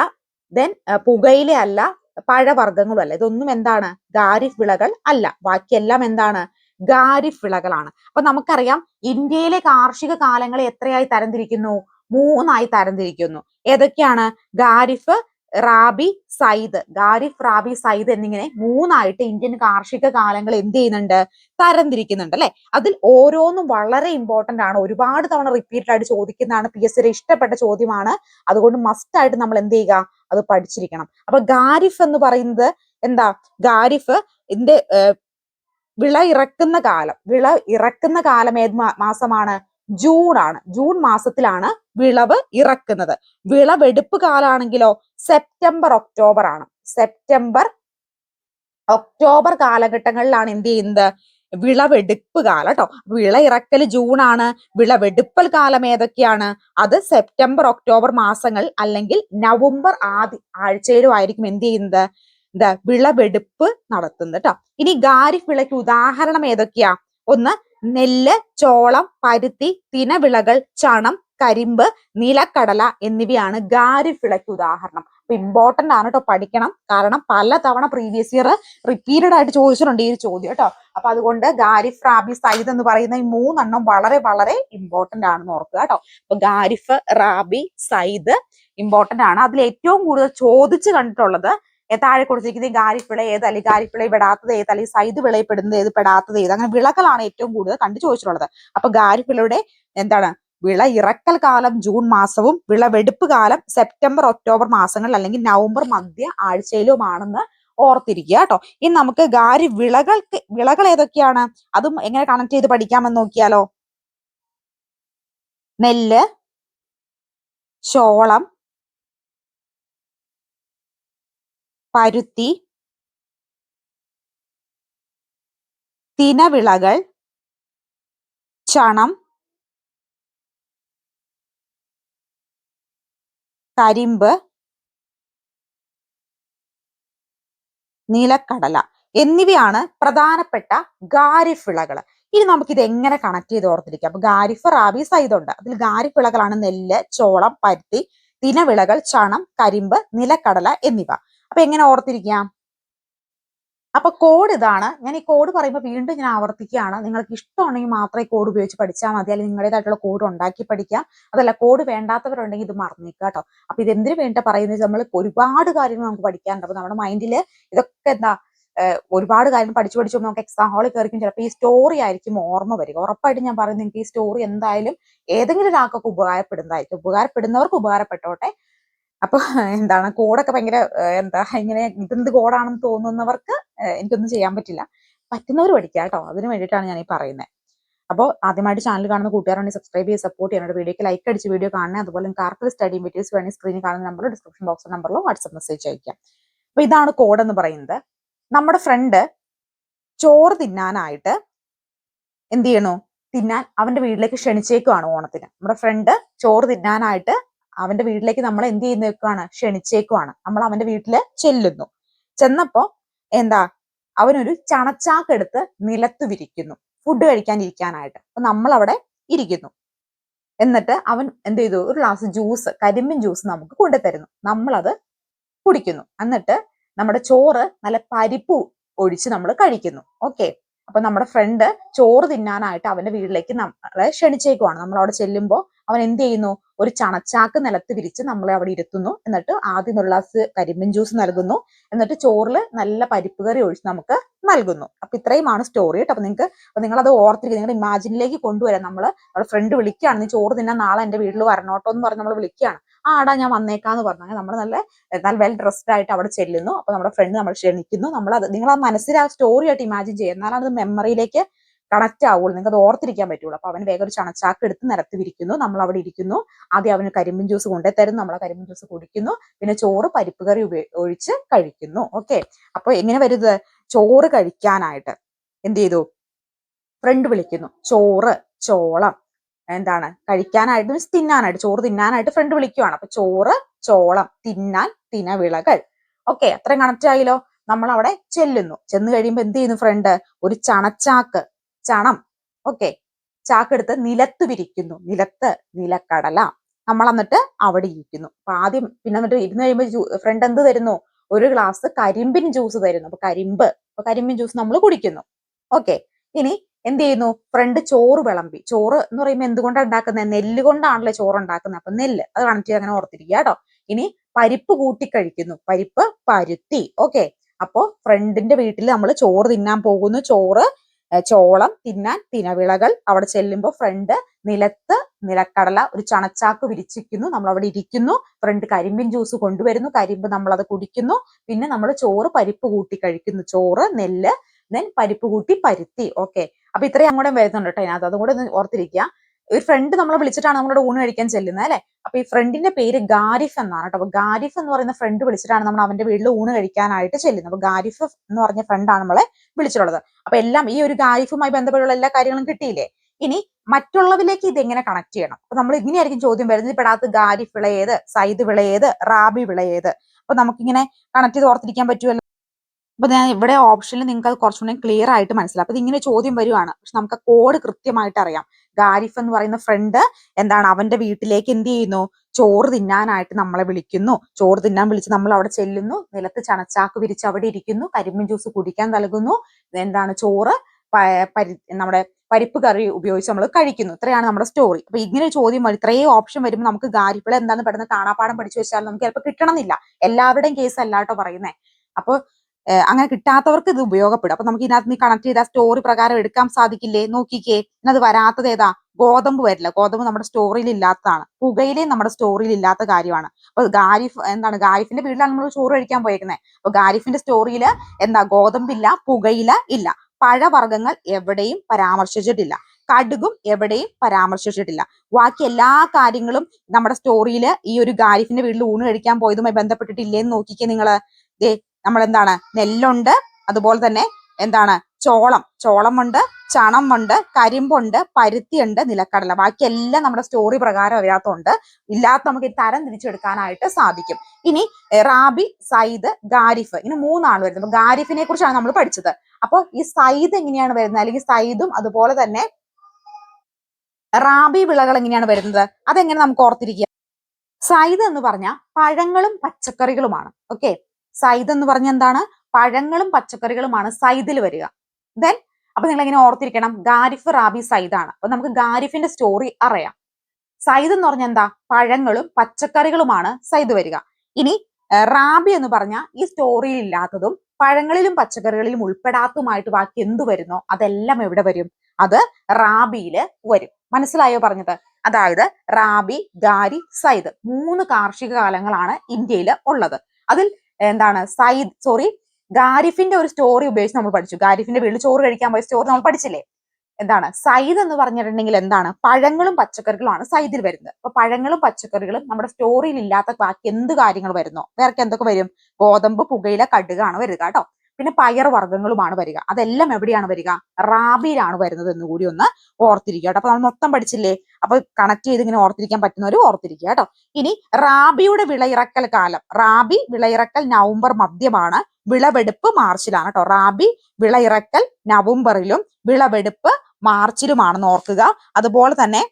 ദെൻ പുകയില അല്ല പഴവർഗങ്ങളും അല്ല ഇതൊന്നും എന്താണ്? ഖാരിഫ് വിളകൾ അല്ല. ബാക്കിയെല്ലാം എന്താണ്? ഖാരിഫ് വിളകളാണ്. അപ്പൊ നമുക്കറിയാം ഇന്ത്യയിലെ കാർഷിക കാലങ്ങളെ എത്രയായി തരംതിരിക്കുന്നു? മൂന്നായി തരംതിരിക്കുന്നു. ഏതൊക്കെയാണ്? ഖാരിഫ് റാബി സയ്ദ് ഗാരിഫ് റാബി സയ്ദ് എന്നിങ്ങനെ മൂന്നായിട്ട് ഇന്ത്യൻ കാർഷിക കാലങ്ങൾ എന്ത് ചെയ്യുന്നുണ്ട്? തരംതിരിക്കുന്നുണ്ട് അല്ലെ? അതിൽ ഓരോന്നും വളരെ ഇമ്പോർട്ടന്റ് ആണ്. ഒരുപാട് തവണ റിപ്പീറ്റഡ് ആയിട്ട് ചോദിക്കുന്നതാണ്. പി എസ് ഇഷ്ടപ്പെട്ട ചോദ്യമാണ്. അതുകൊണ്ട് മസ്റ്റ് ആയിട്ട് നമ്മൾ എന്ത് ചെയ്യുക? അത് പഠിച്ചിരിക്കണം. അപ്പൊ ഗാരിഫ് എന്ന് പറയുന്നത് എന്താ? ഗാരിഫ് ഇതിന്റെ വിള ഇറക്കുന്ന കാലം. വിള ഇറക്കുന്ന കാലം ഏത് മാസമാണ്? ജൂൺ ആണ് ജൂൺ മാസത്തിലാണ് വിളവ് ഇറക്കുന്നത്. വിളവെടുപ്പ് കാലാണെങ്കിലോ സെപ്റ്റംബർ ഒക്ടോബർ ആണ് സെപ്റ്റംബർ ഒക്ടോബർ കാലഘട്ടങ്ങളിലാണ് എന്ത് ചെയ്യുന്നത്? വിളവെടുപ്പ് കാലം കേട്ടോ. വിള ഇറക്കൽ ജൂൺ ആണ് വിളവെടുപ്പൽ കാലം ഏതൊക്കെയാണ്? അത് സെപ്റ്റംബർ ഒക്ടോബർ മാസങ്ങൾ അല്ലെങ്കിൽ നവംബർ ആദ്യ ആഴ്ചയിലും ആയിരിക്കും എന്ത് ചെയ്യുന്നത്? എന്താ? വിളവെടുപ്പ് നടത്തുന്നത് കേട്ടോ. ഇനി ഖാരിഫ് വിളയ്ക്ക് ഉദാഹരണം ഏതൊക്കെയാ? ഒന്ന് നെല്ല് ചോളം പരുത്തി തിനവിളകൾ ചണം കരിമ്പ് നിലക്കടല എന്നിവയാണ് ഖാരിഫ് വിളയ്ക്ക് ഉദാഹരണം. അപ്പൊ ഇമ്പോർട്ടന്റ് ആണ് കേട്ടോ പഠിക്കണം. കാരണം പല തവണ പ്രീവിയസ് ഇയർ റിപ്പീറ്റഡ് ആയിട്ട് ചോദിച്ചിട്ടുണ്ട് ഈ ഒരു ചോദ്യം കേട്ടോ അപ്പൊ അതുകൊണ്ട് ഖാരിഫ് റാബി സൈദ് എന്ന് പറയുന്ന ഈ മൂന്നെണ്ണം വളരെ വളരെ ഇമ്പോർട്ടന്റ് ആണെന്ന് ഓർക്കുക കേട്ടോ അപ്പൊ ഖാരിഫ് റാബി സൈദ് ഇമ്പോർട്ടന്റ് ആണ്. അതിൽ ഏറ്റവും കൂടുതൽ ചോദിച്ചു കണ്ടിട്ടുള്ളത് താഴെ കൊടുത്തിരിക്കുന്ന ഈ ഖാരിഫ് വിള ഏത് അല്ലെങ്കിൽ ഗാരിപ്പിള പെടാത്തത് ഏത്? അല്ലെങ്കിൽ സൈദ് വിളയപ്പെടുന്നത് ഏത്? പെടാത്തത് ഏത്? അങ്ങനെ വിളകളാണ് ഏറ്റവും കൂടുതൽ കണ്ടു ചോദിച്ചിട്ടുള്ളത്. അപ്പൊ ഗാരിപ്പിളയുടെ എന്താണ്? വിള ഇറക്കൽ കാലം ജൂൺ മാസവും വിളവെടുപ്പ് കാലം സെപ്റ്റംബർ ഒക്ടോബർ മാസങ്ങളിൽ അല്ലെങ്കിൽ നവംബർ മധ്യ ആഴ്ചയിലുമാണെന്ന് ഓർത്തിരിക്കുക കേട്ടോ. ഇനി നമുക്ക് ഗാരി വിളകൾക്ക് വിളകൾ ഏതൊക്കെയാണ്? അതും എങ്ങനെ കണക്ട് ചെയ്ത് പഠിക്കാമെന്ന് നോക്കിയാലോ. നെല്ല് ചോളം പരുത്തി തിനവിളകൾ ചണം കരിമ്പ് നിലക്കടല എന്നിവയാണ് പ്രധാനപ്പെട്ട ഖാരിഫ് വിളകൾ ഇനി നമുക്ക് ഇത് എങ്ങനെ കണക്ട് ചെയ്ത് ഓർത്തിരിക്കാം? അപ്പൊ ഖാരിഫ് റാബി സൈദുണ്ട് അതിൽ ഖാരിഫ് വിളകളാണ് നെല്ല് ചോളം പരുത്തി തിനവിളകൾ ചണം കരിമ്പ് നിലക്കടല എന്നിവ. അപ്പൊ എങ്ങനെ ഓർത്തിരിക്കാം? അപ്പൊ കോഡ് ഇതാണ്. ഞാൻ ഈ കോഡ് പറയുമ്പോൾ വീണ്ടും ഞാൻ ആവർത്തിക്കുകയാണ്. നിങ്ങൾക്ക് ഇഷ്ടമുണ്ടെങ്കിൽ മാത്രമേ കോഡ് ഉപയോഗിച്ച് പഠിച്ചാൽ മതി. അല്ലെങ്കിൽ നിങ്ങളുടേതായിട്ടുള്ള കോഡ് ഉണ്ടാക്കി പഠിക്കാം. അതല്ല കോഡ് വേണ്ടാത്തവരുണ്ടെങ്കിൽ ഇത് മറന്നേക്കുക കേട്ടോ. അപ്പൊ ഇത് എന്തിനു വേണ്ട പറയുന്നത്? നമ്മൾ ഒരുപാട് കാര്യങ്ങൾ നമുക്ക് പഠിക്കാനുണ്ട്. അപ്പൊ നമ്മുടെ മൈൻഡിൽ ഇതൊക്കെ എന്താ ഒരുപാട് കാര്യങ്ങൾ പഠിച്ചു പഠിച്ചു നമുക്ക് എക്സാം ഹാളിൽ കയറിക്കും. ചിലപ്പോൾ ഈ സ്റ്റോറി ആയിരിക്കും ഓർമ്മ വരിക. ഉറപ്പായിട്ടും ഞാൻ പറയുന്നത് നിങ്ങൾക്ക് ഈ സ്റ്റോറി എന്തായാലും ഏതെങ്കിലും ഒരാൾക്കൊക്കെ ഉപകാരപ്പെടുന്നതായിരിക്കും. ഉപകാരപ്പെടുന്നവർക്ക് ഉപകാരപ്പെട്ടോട്ടെ. അപ്പൊ എന്താണ് കോഡൊക്കെ ഭയങ്കര എന്താ ഇങ്ങനെ ഇതെന്ത് കോഡാണെന്ന് തോന്നുന്നവർക്ക് എനിക്കൊന്നും ചെയ്യാൻ പറ്റില്ല. പറ്റുന്നവർ പഠിക്കുക കേട്ടോ അതിന് വേണ്ടിയിട്ടാണ് ഞാൻ ഈ പറയുന്നത് അപ്പോൾ ആദ്യമായിട്ട് ചാനൽ കാണുന്ന കൂട്ടുകാരുണ്ടെങ്കിൽ സബ്സ്ക്രൈബ് ചെയ്ത് സപ്പോർട്ട് ചെയ്യണം. വീഡിയോക്ക് ലൈക്ക് അടിച്ച് വീഡിയോ കാണുന്നത് അതുപോലെ ആർക്കും സ്റ്റഡി മെറ്റീരിയൽസ് വേണമെങ്കിൽ സ്ക്രീനിൽ കാണുന്ന നമ്പർ ഡിസ്ക്രിപ്ഷൻ ബോക്സ് നമ്പറിലോ വാട്സ്ആപ്പ് മെസ്സേജ് അയക്കാം. അപ്പൊ ഇതാണ് കോഡ് എന്ന് പറയുന്നത്. നമ്മുടെ ഫ്രണ്ട് ചോറ് തിന്നാനായിട്ട് എന്ത് ചെയ്യണു? തിന്നാൻ അവന്റെ വീട്ടിലേക്ക് ക്ഷണിച്ചേക്കുവാണ് ഓണത്തിന്. നമ്മുടെ ഫ്രണ്ട് ചോറ് തിന്നാനായിട്ട് അവന്റെ വീട്ടിലേക്ക് നമ്മൾ എന്ത് ചെയ്യുന്നേക്കാണ് ക്ഷണിച്ചേക്കുവാണ്. നമ്മൾ അവന്റെ വീട്ടിൽ ചെല്ലുന്നു. ചെന്നപ്പോ എന്താ? അവനൊരു ചണച്ചാക്കെടുത്ത് നിലത്ത് വിരിക്കുന്നു. ഫുഡ് കഴിക്കാൻ ഇരിക്കാനായിട്ട് അപ്പൊ നമ്മൾ അവിടെ ഇരിക്കുന്നു. എന്നിട്ട് അവൻ എന്ത് ചെയ്തു? ഒരു ഗ്ലാസ് ജ്യൂസ് കരിമ്പിൻ ജ്യൂസ് നമുക്ക് കൊണ്ടുതരുന്നു. നമ്മളത് കുടിക്കുന്നു. എന്നിട്ട് നമ്മുടെ ചോറ് നല്ല പരിപ്പ് ഒഴിച്ച് നമ്മൾ കഴിക്കുന്നു. ഓക്കെ അപ്പൊ നമ്മുടെ ഫ്രണ്ട് ചോറ് തിന്നാനായിട്ട് അവന്റെ വീട്ടിലേക്ക് നമ്മളെ ക്ഷണിച്ചേക്കുവാണ്. നമ്മൾ അവിടെ ചെല്ലുമ്പോൾ അവൻ എന്ത് ചെയ്യുന്നു? ഒരു ചണച്ചാക്ക് നിലത്ത് വിരിച്ച് നമ്മളെ അവിടെ ഇരുത്തുന്നു. എന്നിട്ട് ആദ്യം ഒരു ഗ്ലാസ് കരിമ്പിൻ ജ്യൂസ് നൽകുന്നു. എന്നിട്ട് ചോറിൽ നല്ല പരിപ്പ് കറി ഒഴിച്ച് നമുക്ക് നൽകുന്നു. അപ്പൊ ഇത്രയുമാണ് സ്റ്റോറി കേട്ടോ അപ്പൊ നിങ്ങൾക്ക് അപ്പൊ നിങ്ങൾ അത് ഓർത്തിരിക്കുക. നിങ്ങളുടെ ഇമാജിനിലേക്ക് കൊണ്ടുവരാം നമ്മൾ നമ്മുടെ ഫ്രണ്ട് വിളിക്കുകയാണ്. നീ ചോറ് തിന്നാൻ നാളെ എന്റെ വീട്ടിൽ വരണോട്ടോ എന്ന് പറഞ്ഞ് നമ്മൾ വിളിക്കുകയാണ്. ആടാ ഞാൻ വന്നേക്കാന്ന് പറഞ്ഞു. നമ്മൾ നല്ല നല്ല വെൽ ഡ്രസ്ഡ് ആയിട്ട് അവിടെ ചെല്ലുന്നു. അപ്പൊ നമ്മുടെ ഫ്രണ്ട് നമ്മൾ ക്ഷണിക്കുന്നു. നമ്മൾ അത് നിങ്ങൾ ആ മനസ്സിൽ ആ സ്റ്റോറി ആയിട്ട് ഇമാജിൻ ചെയ്യുക. എന്നാലാണ് അത് മെമ്മറിയിലേക്ക് കണക്ട് ആവുള്ളൂ. നിങ്ങൾക്ക് അത് ഓർത്തിരിക്കാൻ പറ്റുള്ളൂ. അപ്പൊ അവൻ വേഗം ഒരു ചണച്ചാക്ക് എടുത്ത് നിരത്തി വിരിക്കുന്നു. നമ്മൾ അവിടെ ഇരിക്കുന്നു. ആദ്യം അവന് കരിമ്പിൻ ജ്യൂസ് കൊണ്ടേ തരും നമ്മൾ കരിമ്പിൻ ജ്യൂസ് കുടിക്കുന്നു. പിന്നെ ചോറ് പരിപ്പ് കറി ഒഴിച്ച് കഴിക്കുന്നു. ഓക്കെ അപ്പൊ എങ്ങനെ വരുത് ചോറ് കഴിക്കാനായിട്ട് എന്ത് ചെയ്തു? ഫ്രണ്ട് വിളിക്കുന്നു. ചോറ് ചോളം. എന്താണ്? കഴിക്കാനായിട്ട് മീൻസ് തിന്നാനായിട്ട് ചോറ് തിന്നാനായിട്ട് ഫ്രണ്ട് വിളിക്കുവാണ്. അപ്പൊ ചോറ് ചോളം തിന്നാൻ തിനവിളകൾ. ഓക്കെ അത്രയും കണക്റ്റ് ആയില്ലോ? നമ്മൾ അവിടെ ചെല്ലുന്നു. ചെന്ന് കഴിയുമ്പോൾ എന്ത് ചെയ്യുന്നു ഫ്രണ്ട് ഒരു ചണച്ചാക്ക് ചണം. ഓക്കെ. ചാക്കെടുത്ത് നിലത്ത് വിരിക്കുന്നു. നിലത്ത് നിലക്കടല. നമ്മൾ എന്നിട്ട് അവിടെ ഇരിക്കുന്നു. അപ്പൊ ആദ്യം പിന്നെ എന്നിട്ട് ഇരുന്ന് കഴിയുമ്പോൾ ഫ്രണ്ട് എന്ത് തരുന്നു? ഒരു ഗ്ലാസ് കരിമ്പിൻ ജ്യൂസ് തരുന്നു. അപ്പൊ കരിമ്പ്. അപ്പൊ കരിമ്പിൻ ജ്യൂസ് നമ്മൾ കുടിക്കുന്നു. ഓക്കെ. ഇനി എന്ത് ചെയ്യുന്നു? ഫ്രണ്ട് ചോറ് വിളമ്പി. ചോറ് എന്ന് പറയുമ്പോൾ എന്തുകൊണ്ടാണ് ഉണ്ടാക്കുന്നത് നെല്ല് കൊണ്ടാണല്ലോ ചോറ് ഉണ്ടാക്കുന്നത് അപ്പൊ നെല്ല്. അത് കണക്ട് അങ്ങനെ ഓർത്തിരിക്കുക കേട്ടോ. ഇനി പരിപ്പ് കൂട്ടി കഴിക്കുന്നു. പരിപ്പ് പരുത്തി. ഓക്കെ. അപ്പോ ഫ്രണ്ടിന്റെ വീട്ടിൽ നമ്മൾ ചോറ് തിന്നാൻ പോകുന്നു. ചോറ് ചോളം തിന്നാൻ തിനവിളകൾ അവിടെ ചെല്ലുമ്പോൾ ഫ്രണ്ട് നിലത്ത് നിലക്കടല ഒരു ചണച്ചാക്ക് വിരിച്ചിരിക്കുന്നു. നമ്മൾ അവിടെ ഇരിക്കുന്നു. ഫ്രണ്ട് കരിമ്പിൻ ജ്യൂസ് കൊണ്ടുവരുന്നു. കരിമ്പ് നമ്മൾ അത് കുടിക്കുന്നു. പിന്നെ നമ്മൾ ചോറ് പരിപ്പ് കൂട്ടി കഴിക്കുന്നു. ചോറ് നെല്ല് ദെൻ പരിപ്പ് കൂട്ടി പരുത്തി. ഓക്കെ അപ്പൊ ഇത്രയും അങ്ങോട്ടും വരുന്നുണ്ട് കേട്ടോ അതിനകത്ത് അതും കൂടെ ഒന്ന് ഓർത്തിരിക്കുക. ഒരു ഫ്രണ്ട് നമ്മളെ വിളിച്ചിട്ടാണ് നമ്മളോട് ഊണ് കഴിക്കാൻ ചെല്ലുന്നത് അല്ലെ? അപ്പൊ ഈ ഫ്രണ്ടിന്റെ പേര് ഗാരിഫ് എന്നാണ് കേട്ടോ. അപ്പൊ ഗാരിഫ് എന്ന് പറയുന്ന ഫ്രണ്ട് വിളിച്ചിട്ടാണ് നമ്മൾ അവന്റെ വീട്ടിൽ ഊണ് കഴിക്കാനായിട്ട് ചെല്ലുന്നത്. അപ്പൊ ഗാരിഫ് എന്ന് പറഞ്ഞ ഫ്രണ്ടാണ് നമ്മളെ വിളിച്ചിട്ടുള്ളത്. അപ്പൊ എല്ലാം ഈ ഒരു ഗാരിഫുമായി ബന്ധപ്പെട്ടുള്ള എല്ലാ കാര്യങ്ങളും കിട്ടിയില്ലേ? ഇനി മറ്റുള്ളവരിലേക്ക് ഇത് എങ്ങനെ കണക്ട് ചെയ്യണം? അപ്പൊ നമ്മൾ ഇങ്ങനെയായിരിക്കും ചോദ്യം വരുന്നത്. പെടാത്ത ഗാരിഫ് വിള ഏത് സൈദ് വിള ഏത് റാബി വിള ഏത്? അപ്പൊ നമുക്കിങ്ങനെ കണക്ട് ചെയ്ത് ഓർത്തിരിക്കാൻ പറ്റുമല്ലോ. അപ്പൊ ഞാൻ ഇവിടെ ഓപ്ഷനിൽ നിങ്ങൾക്ക് അത് കുറച്ചുകൂടി ക്ലിയർ ആയിട്ട് മനസ്സിലാവും അപ്പൊ ഇങ്ങനെ ചോദ്യം വരുവാണ്. പക്ഷെ നമുക്ക് കോഡ് കൃത്യമായിട്ട് അറിയാം. ഗാരിഫ് എന്ന് പറയുന്ന ഫ്രണ്ട് എന്താണ് അവന്റെ വീട്ടിലേക്ക് എന്ത് ചെയ്യുന്നു? ചോറ് തിന്നാനായിട്ട് നമ്മളെ വിളിക്കുന്നു. ചോറ് തിന്നാൻ വിളിച്ച് നമ്മൾ അവിടെ ചെല്ലുന്നു. നിലത്ത് ചണച്ചാക്ക് വിരിച്ച് അവിടെ ഇരിക്കുന്നു. കരിമ്പിൻ ജ്യൂസ് കുടിക്കാൻ നൽകുന്നു. എന്താണ് ചോറ് നമ്മുടെ പരിപ്പ് കറി ഉപയോഗിച്ച് നമ്മൾ കഴിക്കുന്നു. ഇത്രയാണ് നമ്മുടെ സ്റ്റോറി അപ്പൊ ഇങ്ങനെ ചോദ്യം ഇത്രയും ഓപ്ഷൻ വരുമ്പോൾ നമുക്ക് ഗാരിപ്പിള എന്താണ് പെടുന്ന കാണാപ്പാടം പഠിച്ചു വെച്ചാൽ നമുക്ക് ചിലപ്പോൾ കിട്ടണമെന്നില്ല. എല്ലാവരുടെയും കേസ് അല്ലാട്ടോ പറയുന്നേ. അപ്പോൾ അങ്ങനെ കിട്ടാത്തവർക്ക് ഇത് ഉപയോഗപ്പെടും. അപ്പൊ നമുക്ക് ഇതിനകത്ത് നീ കണക്ട് ചെയ്ത സ്റ്റോറി പ്രകാരം എടുക്കാൻ സാധിക്കില്ലേ? നോക്കിക്കേ. അത് വരാത്തത് ഏതാ? ഗോതമ്പ് വരില്ല. ഗോതമ്പ് നമ്മുടെ സ്റ്റോറിയിൽ ഇല്ലാത്തതാണ്. പുകയിലയും നമ്മുടെ സ്റ്റോറിയിൽ ഇല്ലാത്ത കാര്യമാണ്. അപ്പൊ ഗാരിഫ് എന്താണ് ഗാരിഫിന്റെ വീട്ടിലാണ് നമ്മൾ ചോറ് കഴിക്കാൻ പോയേക്കുന്നത് അപ്പൊ ഗാരിഫിന്റെ സ്റ്റോറിയിൽ എന്താ? ഗോതമ്പില്ല പുകയില ഇല്ല. പഴവർഗങ്ങൾ എവിടെയും പരാമർശിച്ചിട്ടില്ല. കടുകും എവിടെയും പരാമർശിച്ചിട്ടില്ല. ബാക്കി എല്ലാ കാര്യങ്ങളും നമ്മുടെ സ്റ്റോറിയിൽ ഈ ഒരു ഗാരിഫിന്റെ വീട്ടിൽ ഊണ് കഴിക്കാൻ പോയതുമായി ബന്ധപ്പെട്ടിട്ടില്ലേന്ന് നോക്കിക്കേ നിങ്ങൾ. നമ്മൾ എന്താണ് നെല്ലുണ്ട്. അതുപോലെ തന്നെ എന്താണ്? ചോളം. ചോളമുണ്ട് ചണമുണ്ട് കരിമ്പുണ്ട് പരുത്തിയുണ്ട് നിലക്കടല. ബാക്കിയെല്ലാം നമ്മുടെ സ്റ്റോറി പ്രകാരം അതിനകത്തുണ്ട്. ഇല്ലാത്ത നമുക്ക് തരം തിരിച്ചെടുക്കാനായിട്ട് സാധിക്കും. ഇനി റാബി സൈദ് ഗാരിഫ് ഇനി മൂന്നാണ് വരുന്നത്. അപ്പൊ ഗാരിഫിനെ കുറിച്ചാണ് നമ്മൾ പഠിച്ചത്. അപ്പോൾ ഈ സൈദ് എങ്ങനെയാണ് വരുന്നത്? അല്ലെങ്കിൽ സൈദും അതുപോലെ തന്നെ റാബി വിളകൾ എങ്ങനെയാണ് വരുന്നത്? അതെങ്ങനെ നമുക്ക് ഓർത്തിരിക്കുക സൈദ് എന്ന് പറഞ്ഞാൽ പഴങ്ങളും പച്ചക്കറികളുമാണ്. ഓക്കെ? സൈദ് എന്ന് പറഞ്ഞ എന്താണ്? പഴങ്ങളും പച്ചക്കറികളുമാണ് സൈദിൽ വരിക. ദെൻ അപ്പൊ നിങ്ങൾ എങ്ങനെ ഓർത്തിരിക്കണം? ഗാരിഫ് റാബി സൈദാണ്. അപ്പൊ നമുക്ക് ഗാരിഫിന്റെ സ്റ്റോറി അറിയാം. സൈദ് എന്ന് പറഞ്ഞ എന്താ? പഴങ്ങളും പച്ചക്കറികളുമാണ് സൈദ് വരിക. ഇനി റാബി എന്ന് പറഞ്ഞ ഈ സ്റ്റോറിയിൽ ഇല്ലാത്തതും പഴങ്ങളിലും പച്ചക്കറികളിലും ഉൾപ്പെടാത്തതുമായിട്ട് ബാക്കി എന്ത് വരുന്നോ അതെല്ലാം എവിടെ വരും? അത് റാബിയിൽ വരും. മനസ്സിലായോ പറഞ്ഞത്? അതായത് റാബി ഗാരി സൈദ് മൂന്ന് കാർഷിക കാലങ്ങളാണ് ഇന്ത്യയിൽ ഉള്ളത്. അതിൽ എന്താണ് സയ്യിദ് സോറി ഗാരിഫിന്റെ ഒരു സ്റ്റോറി ഉപയോഗിച്ച് നമ്മൾ പഠിച്ചു. ഗാരിഫിന്റെ വീട്ടിൽ ചോറ് കഴിക്കാൻ പോയ സ്റ്റോറി നമ്മൾ പഠിച്ചില്ലേ? എന്താണ് സയ്യിദ് എന്ന് പറഞ്ഞിട്ടുണ്ടെങ്കിൽ എന്താണ് പഴങ്ങളും പച്ചക്കറികളുമാണ് സയ്യിദിൽ വരുന്നത്. അപ്പൊ പഴങ്ങളും പച്ചക്കറികളും നമ്മുടെ സ്റ്റോറിയിൽ ഇല്ലാത്ത ബാക്കി എന്ത് കാര്യങ്ങൾ വരുന്നോ? വേറെ എന്തൊക്കെ വരും? ഗോതമ്പ് പുകയില കടുകാണ് വരിക കേട്ടോ. പിന്നെ പയർ വർഗങ്ങളുമാണ് വരിക. അതെല്ലാം എവിടെയാണ് വരിക? റാബിയിലാണ് വരുന്നത് എന്ന് കൂടി ഒന്ന് ഓർത്തിരിക്കുക കേട്ടോ. അപ്പൊ നമ്മൾ മൊത്തം പഠിച്ചില്ലേ? അപ്പൊ കണക്ട് ചെയ്ത് ഇങ്ങനെ ഓർത്തിരിക്കാൻ പറ്റുന്നവർ ഓർത്തിരിക്കുക കേട്ടോ. ഇനി റാബിയുടെ വിളയിറക്കൽ കാലം. റാബി വിളയിറക്കൽ നവംബർ മധ്യമാണ്. വിളവെടുപ്പ് മാർച്ചിലാണ് കേട്ടോ. റാബി വിളയിറക്കൽ നവംബറിലും വിളവെടുപ്പ് മാർച്ചിലുമാണെന്ന് ഓർക്കുക. അതുപോലെ തന്നെ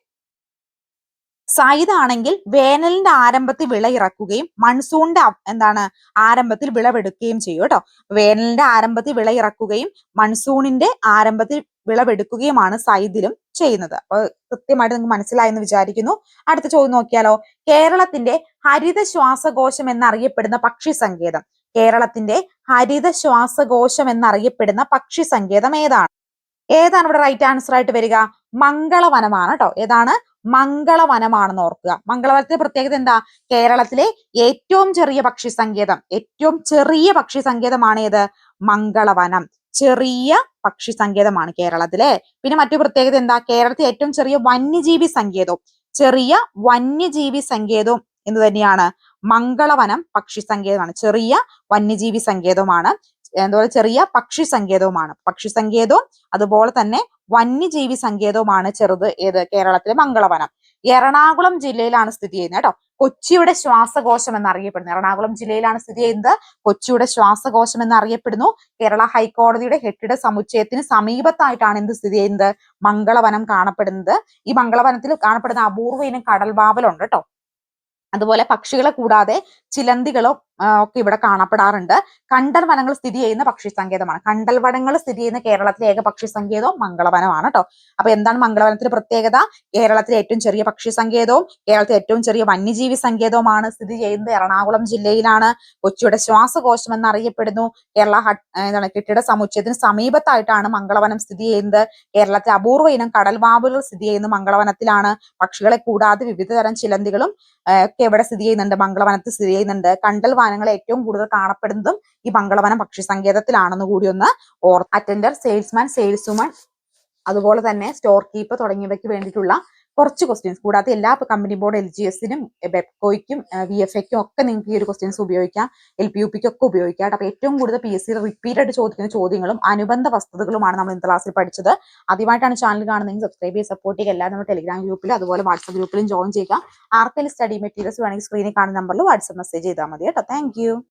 സൈദാണെങ്കിൽ വേനലിന്റെ ആരംഭത്തിൽ വിള ഇറക്കുകയും മൺസൂണിന്റെ എന്താണ് ആരംഭത്തിൽ വിളവെടുക്കുകയും ചെയ്യും കേട്ടോ. വേനലിന്റെ ആരംഭത്തിൽ വിള ഇറക്കുകയും മൺസൂണിന്റെ ആരംഭത്തിൽ വിളവെടുക്കുകയുമാണ് സൈദിലും ചെയ്യുന്നത്. അപ്പൊ കൃത്യമായിട്ട് നിങ്ങൾക്ക് മനസ്സിലായെന്ന് വിചാരിക്കുന്നു. അടുത്ത ചോദ്യം നോക്കിയാലോ. കേരളത്തിന്റെ ഹരിത ശ്വാസകോശം എന്നറിയപ്പെടുന്ന പക്ഷി സങ്കേതം കേരളത്തിന്റെ ഹരിത ശ്വാസകോശം എന്നറിയപ്പെടുന്ന പക്ഷി സങ്കേതം ഏതാണ്? ഏതാണ് ഇവിടെ റൈറ്റ് ആൻസർ ആയിട്ട് വരിക? മംഗളവനമാണ് കേട്ടോ. ഏതാണ്? മംഗളവനമാണെന്ന് ഓർക്കുക. മംഗളവനത്തിന്റെ പ്രത്യേകത എന്താ? കേരളത്തിലെ ഏറ്റവും ചെറിയ പക്ഷി സങ്കേതം ഏറ്റവും ചെറിയ പക്ഷി സങ്കേതമാണ് ഏത്? മംഗളവനം. ചെറിയ പക്ഷി സങ്കേതമാണ് കേരളത്തിലെ. പിന്നെ മറ്റു പ്രത്യേകത എന്താ? കേരളത്തിലെ ഏറ്റവും ചെറിയ വന്യജീവി സങ്കേതവും. ചെറിയ വന്യജീവി സങ്കേതവും എന്ന് തന്നെയാണ് മംഗളവനം പക്ഷി സങ്കേതമാണ് ചെറിയ വന്യജീവി സങ്കേതവുമാണ്. അതുപോലെ ചെറിയ പക്ഷി സങ്കേതവുമാണ്. പക്ഷി സങ്കേതവും അതുപോലെ തന്നെ വന്യജീവി സങ്കേതവുമാണ് ചെറുത് ഏത് കേരളത്തിലെ മംഗളവനം. എറണാകുളം ജില്ലയിലാണ് സ്ഥിതി ചെയ്യുന്നത് കേട്ടോ. കൊച്ചിയുടെ ശ്വാസകോശം എന്നറിയപ്പെടുന്നു. എറണാകുളം ജില്ലയിലാണ് സ്ഥിതി ചെയ്യുന്നത്. കൊച്ചിയുടെ ശ്വാസകോശം എന്നറിയപ്പെടുന്നു. കേരള ഹൈക്കോടതിയുടെ ഹെട്ടിട സമുച്ചയത്തിന് സമീപത്തായിട്ടാണ് എന്ത് സ്ഥിതി ചെയ്യുന്നത്. മംഗളവനം കാണപ്പെടുന്നത്. ഈ മംഗളവനത്തിൽ കാണപ്പെടുന്ന അപൂർവ ഇനം കടൽവാവലുണ്ട് കേട്ടോ. അതുപോലെ പക്ഷികളെ കൂടാതെ ചിലന്തികളും ഒക്കെ ഇവിടെ കാണപ്പെടാറുണ്ട്. കണ്ടൽ വനങ്ങൾ സ്ഥിതി ചെയ്യുന്ന പക്ഷി സങ്കേതമാണ്. കണ്ടൽ വനങ്ങൾ സ്ഥിതി ചെയ്യുന്ന കേരളത്തിലെ ഏക പക്ഷി സങ്കേതവും മംഗളവനമാണ് കേട്ടോ അപ്പൊ എന്താണ് മംഗളവനത്തിന്റെ പ്രത്യേകത? കേരളത്തിലെ ഏറ്റവും ചെറിയ പക്ഷി സങ്കേതവും കേരളത്തിലെ ഏറ്റവും ചെറിയ വന്യജീവി സങ്കേതവുമാണ് സ്ഥിതി ചെയ്യുന്നത്. എറണാകുളം ജില്ലയിലാണ്. കൊച്ചിയുടെ ശ്വാസകോശം എന്നറിയപ്പെടുന്നു. കേരള എന്താണ് കെട്ടിട സമുച്ചയത്തിന് സമീപത്തായിട്ടാണ് മംഗളവനം സ്ഥിതി ചെയ്യുന്നത്. കേരളത്തിലെ അപൂർവ ഇനം കടൽവാവുകൾ സ്ഥിതി ചെയ്യുന്ന മംഗളവനത്തിലാണ്. പക്ഷികളെ കൂടാതെ വിവിധ തരം ചിലന്തികളും ഒക്കെ ഇവിടെ സ്ഥിതി ചെയ്യുന്നുണ്ട്. മംഗളവനത്ത് സ്ഥിതി ചെയ്യുന്നുണ്ട്. കണ്ടൽ വനങ്ങൾ ഏറ്റവും കൂടുതൽ കാണപ്പെടുന്നതും ഈ മംഗളവനം പക്ഷി സങ്കേതത്തിലാണെന്ന് കൂടി ഒന്ന് ഓർ അറ്റൻഡർ സെയിൽസ്മാൻ സെയിൽസ്വുമൺ അതുപോലെ തന്നെ സ്റ്റോർ കീപ്പർ തുടങ്ങിയവയ്ക്ക് വേണ്ടിയിട്ടുള്ള കുറച്ച് ക്വസ്റ്റ്യൻസ് കൂടാതെ എല്ലാ കമ്പനി ബോർഡ് എൽ ജി എസിനും ബെപ്കോയ്ക്കും വി എഫ് എക്കും ഒക്കെ നിങ്ങൾക്ക് ഈ ഒരു ക്വസ്റ്റ്യൻസ് ഉപയോഗിക്കാം. എൽ പി യു പിക്ക് ഒക്കെ ഉപയോഗിക്കാം അപ്പൊ ഏറ്റവും കൂടുതൽ പി എസ് സി റിപ്പീറ്റഡ് ചോദിക്കുന്ന ചോദ്യങ്ങളും അനുബന്ധ വസ്തുതകളുമാണ് നമ്മൾ ഇന്നത്തെ ക്ലാസ്സിൽ പഠിച്ചത്. ആദ്യമായിട്ടാണ് ചാനൽ കാണുന്നതെങ്കിൽ സബ്സ്ക്രൈബ് ചെയ്ത് സപ്പോർട്ട് ചെയ്യുക. എല്ലാവരും നമ്മുടെ ടെലിഗ്രാം ഗ്രൂപ്പിലും അതുപോലെ വാട്സ്ആപ്പ് ഗ്രൂപ്പിലും ജോയിൻ ചെയ്യുക. ആർക്കെങ്കിലും സ്റ്റഡി മെറ്റീരിയൽസ് വേണമെങ്കിൽ സ്ക്രീനിൽ കാണുന്ന നമ്പറിൽ വാട്സ്ആപ്പ് മെസ്സേജ് ചെയ്താൽ മതി കേട്ടോ. താങ്ക്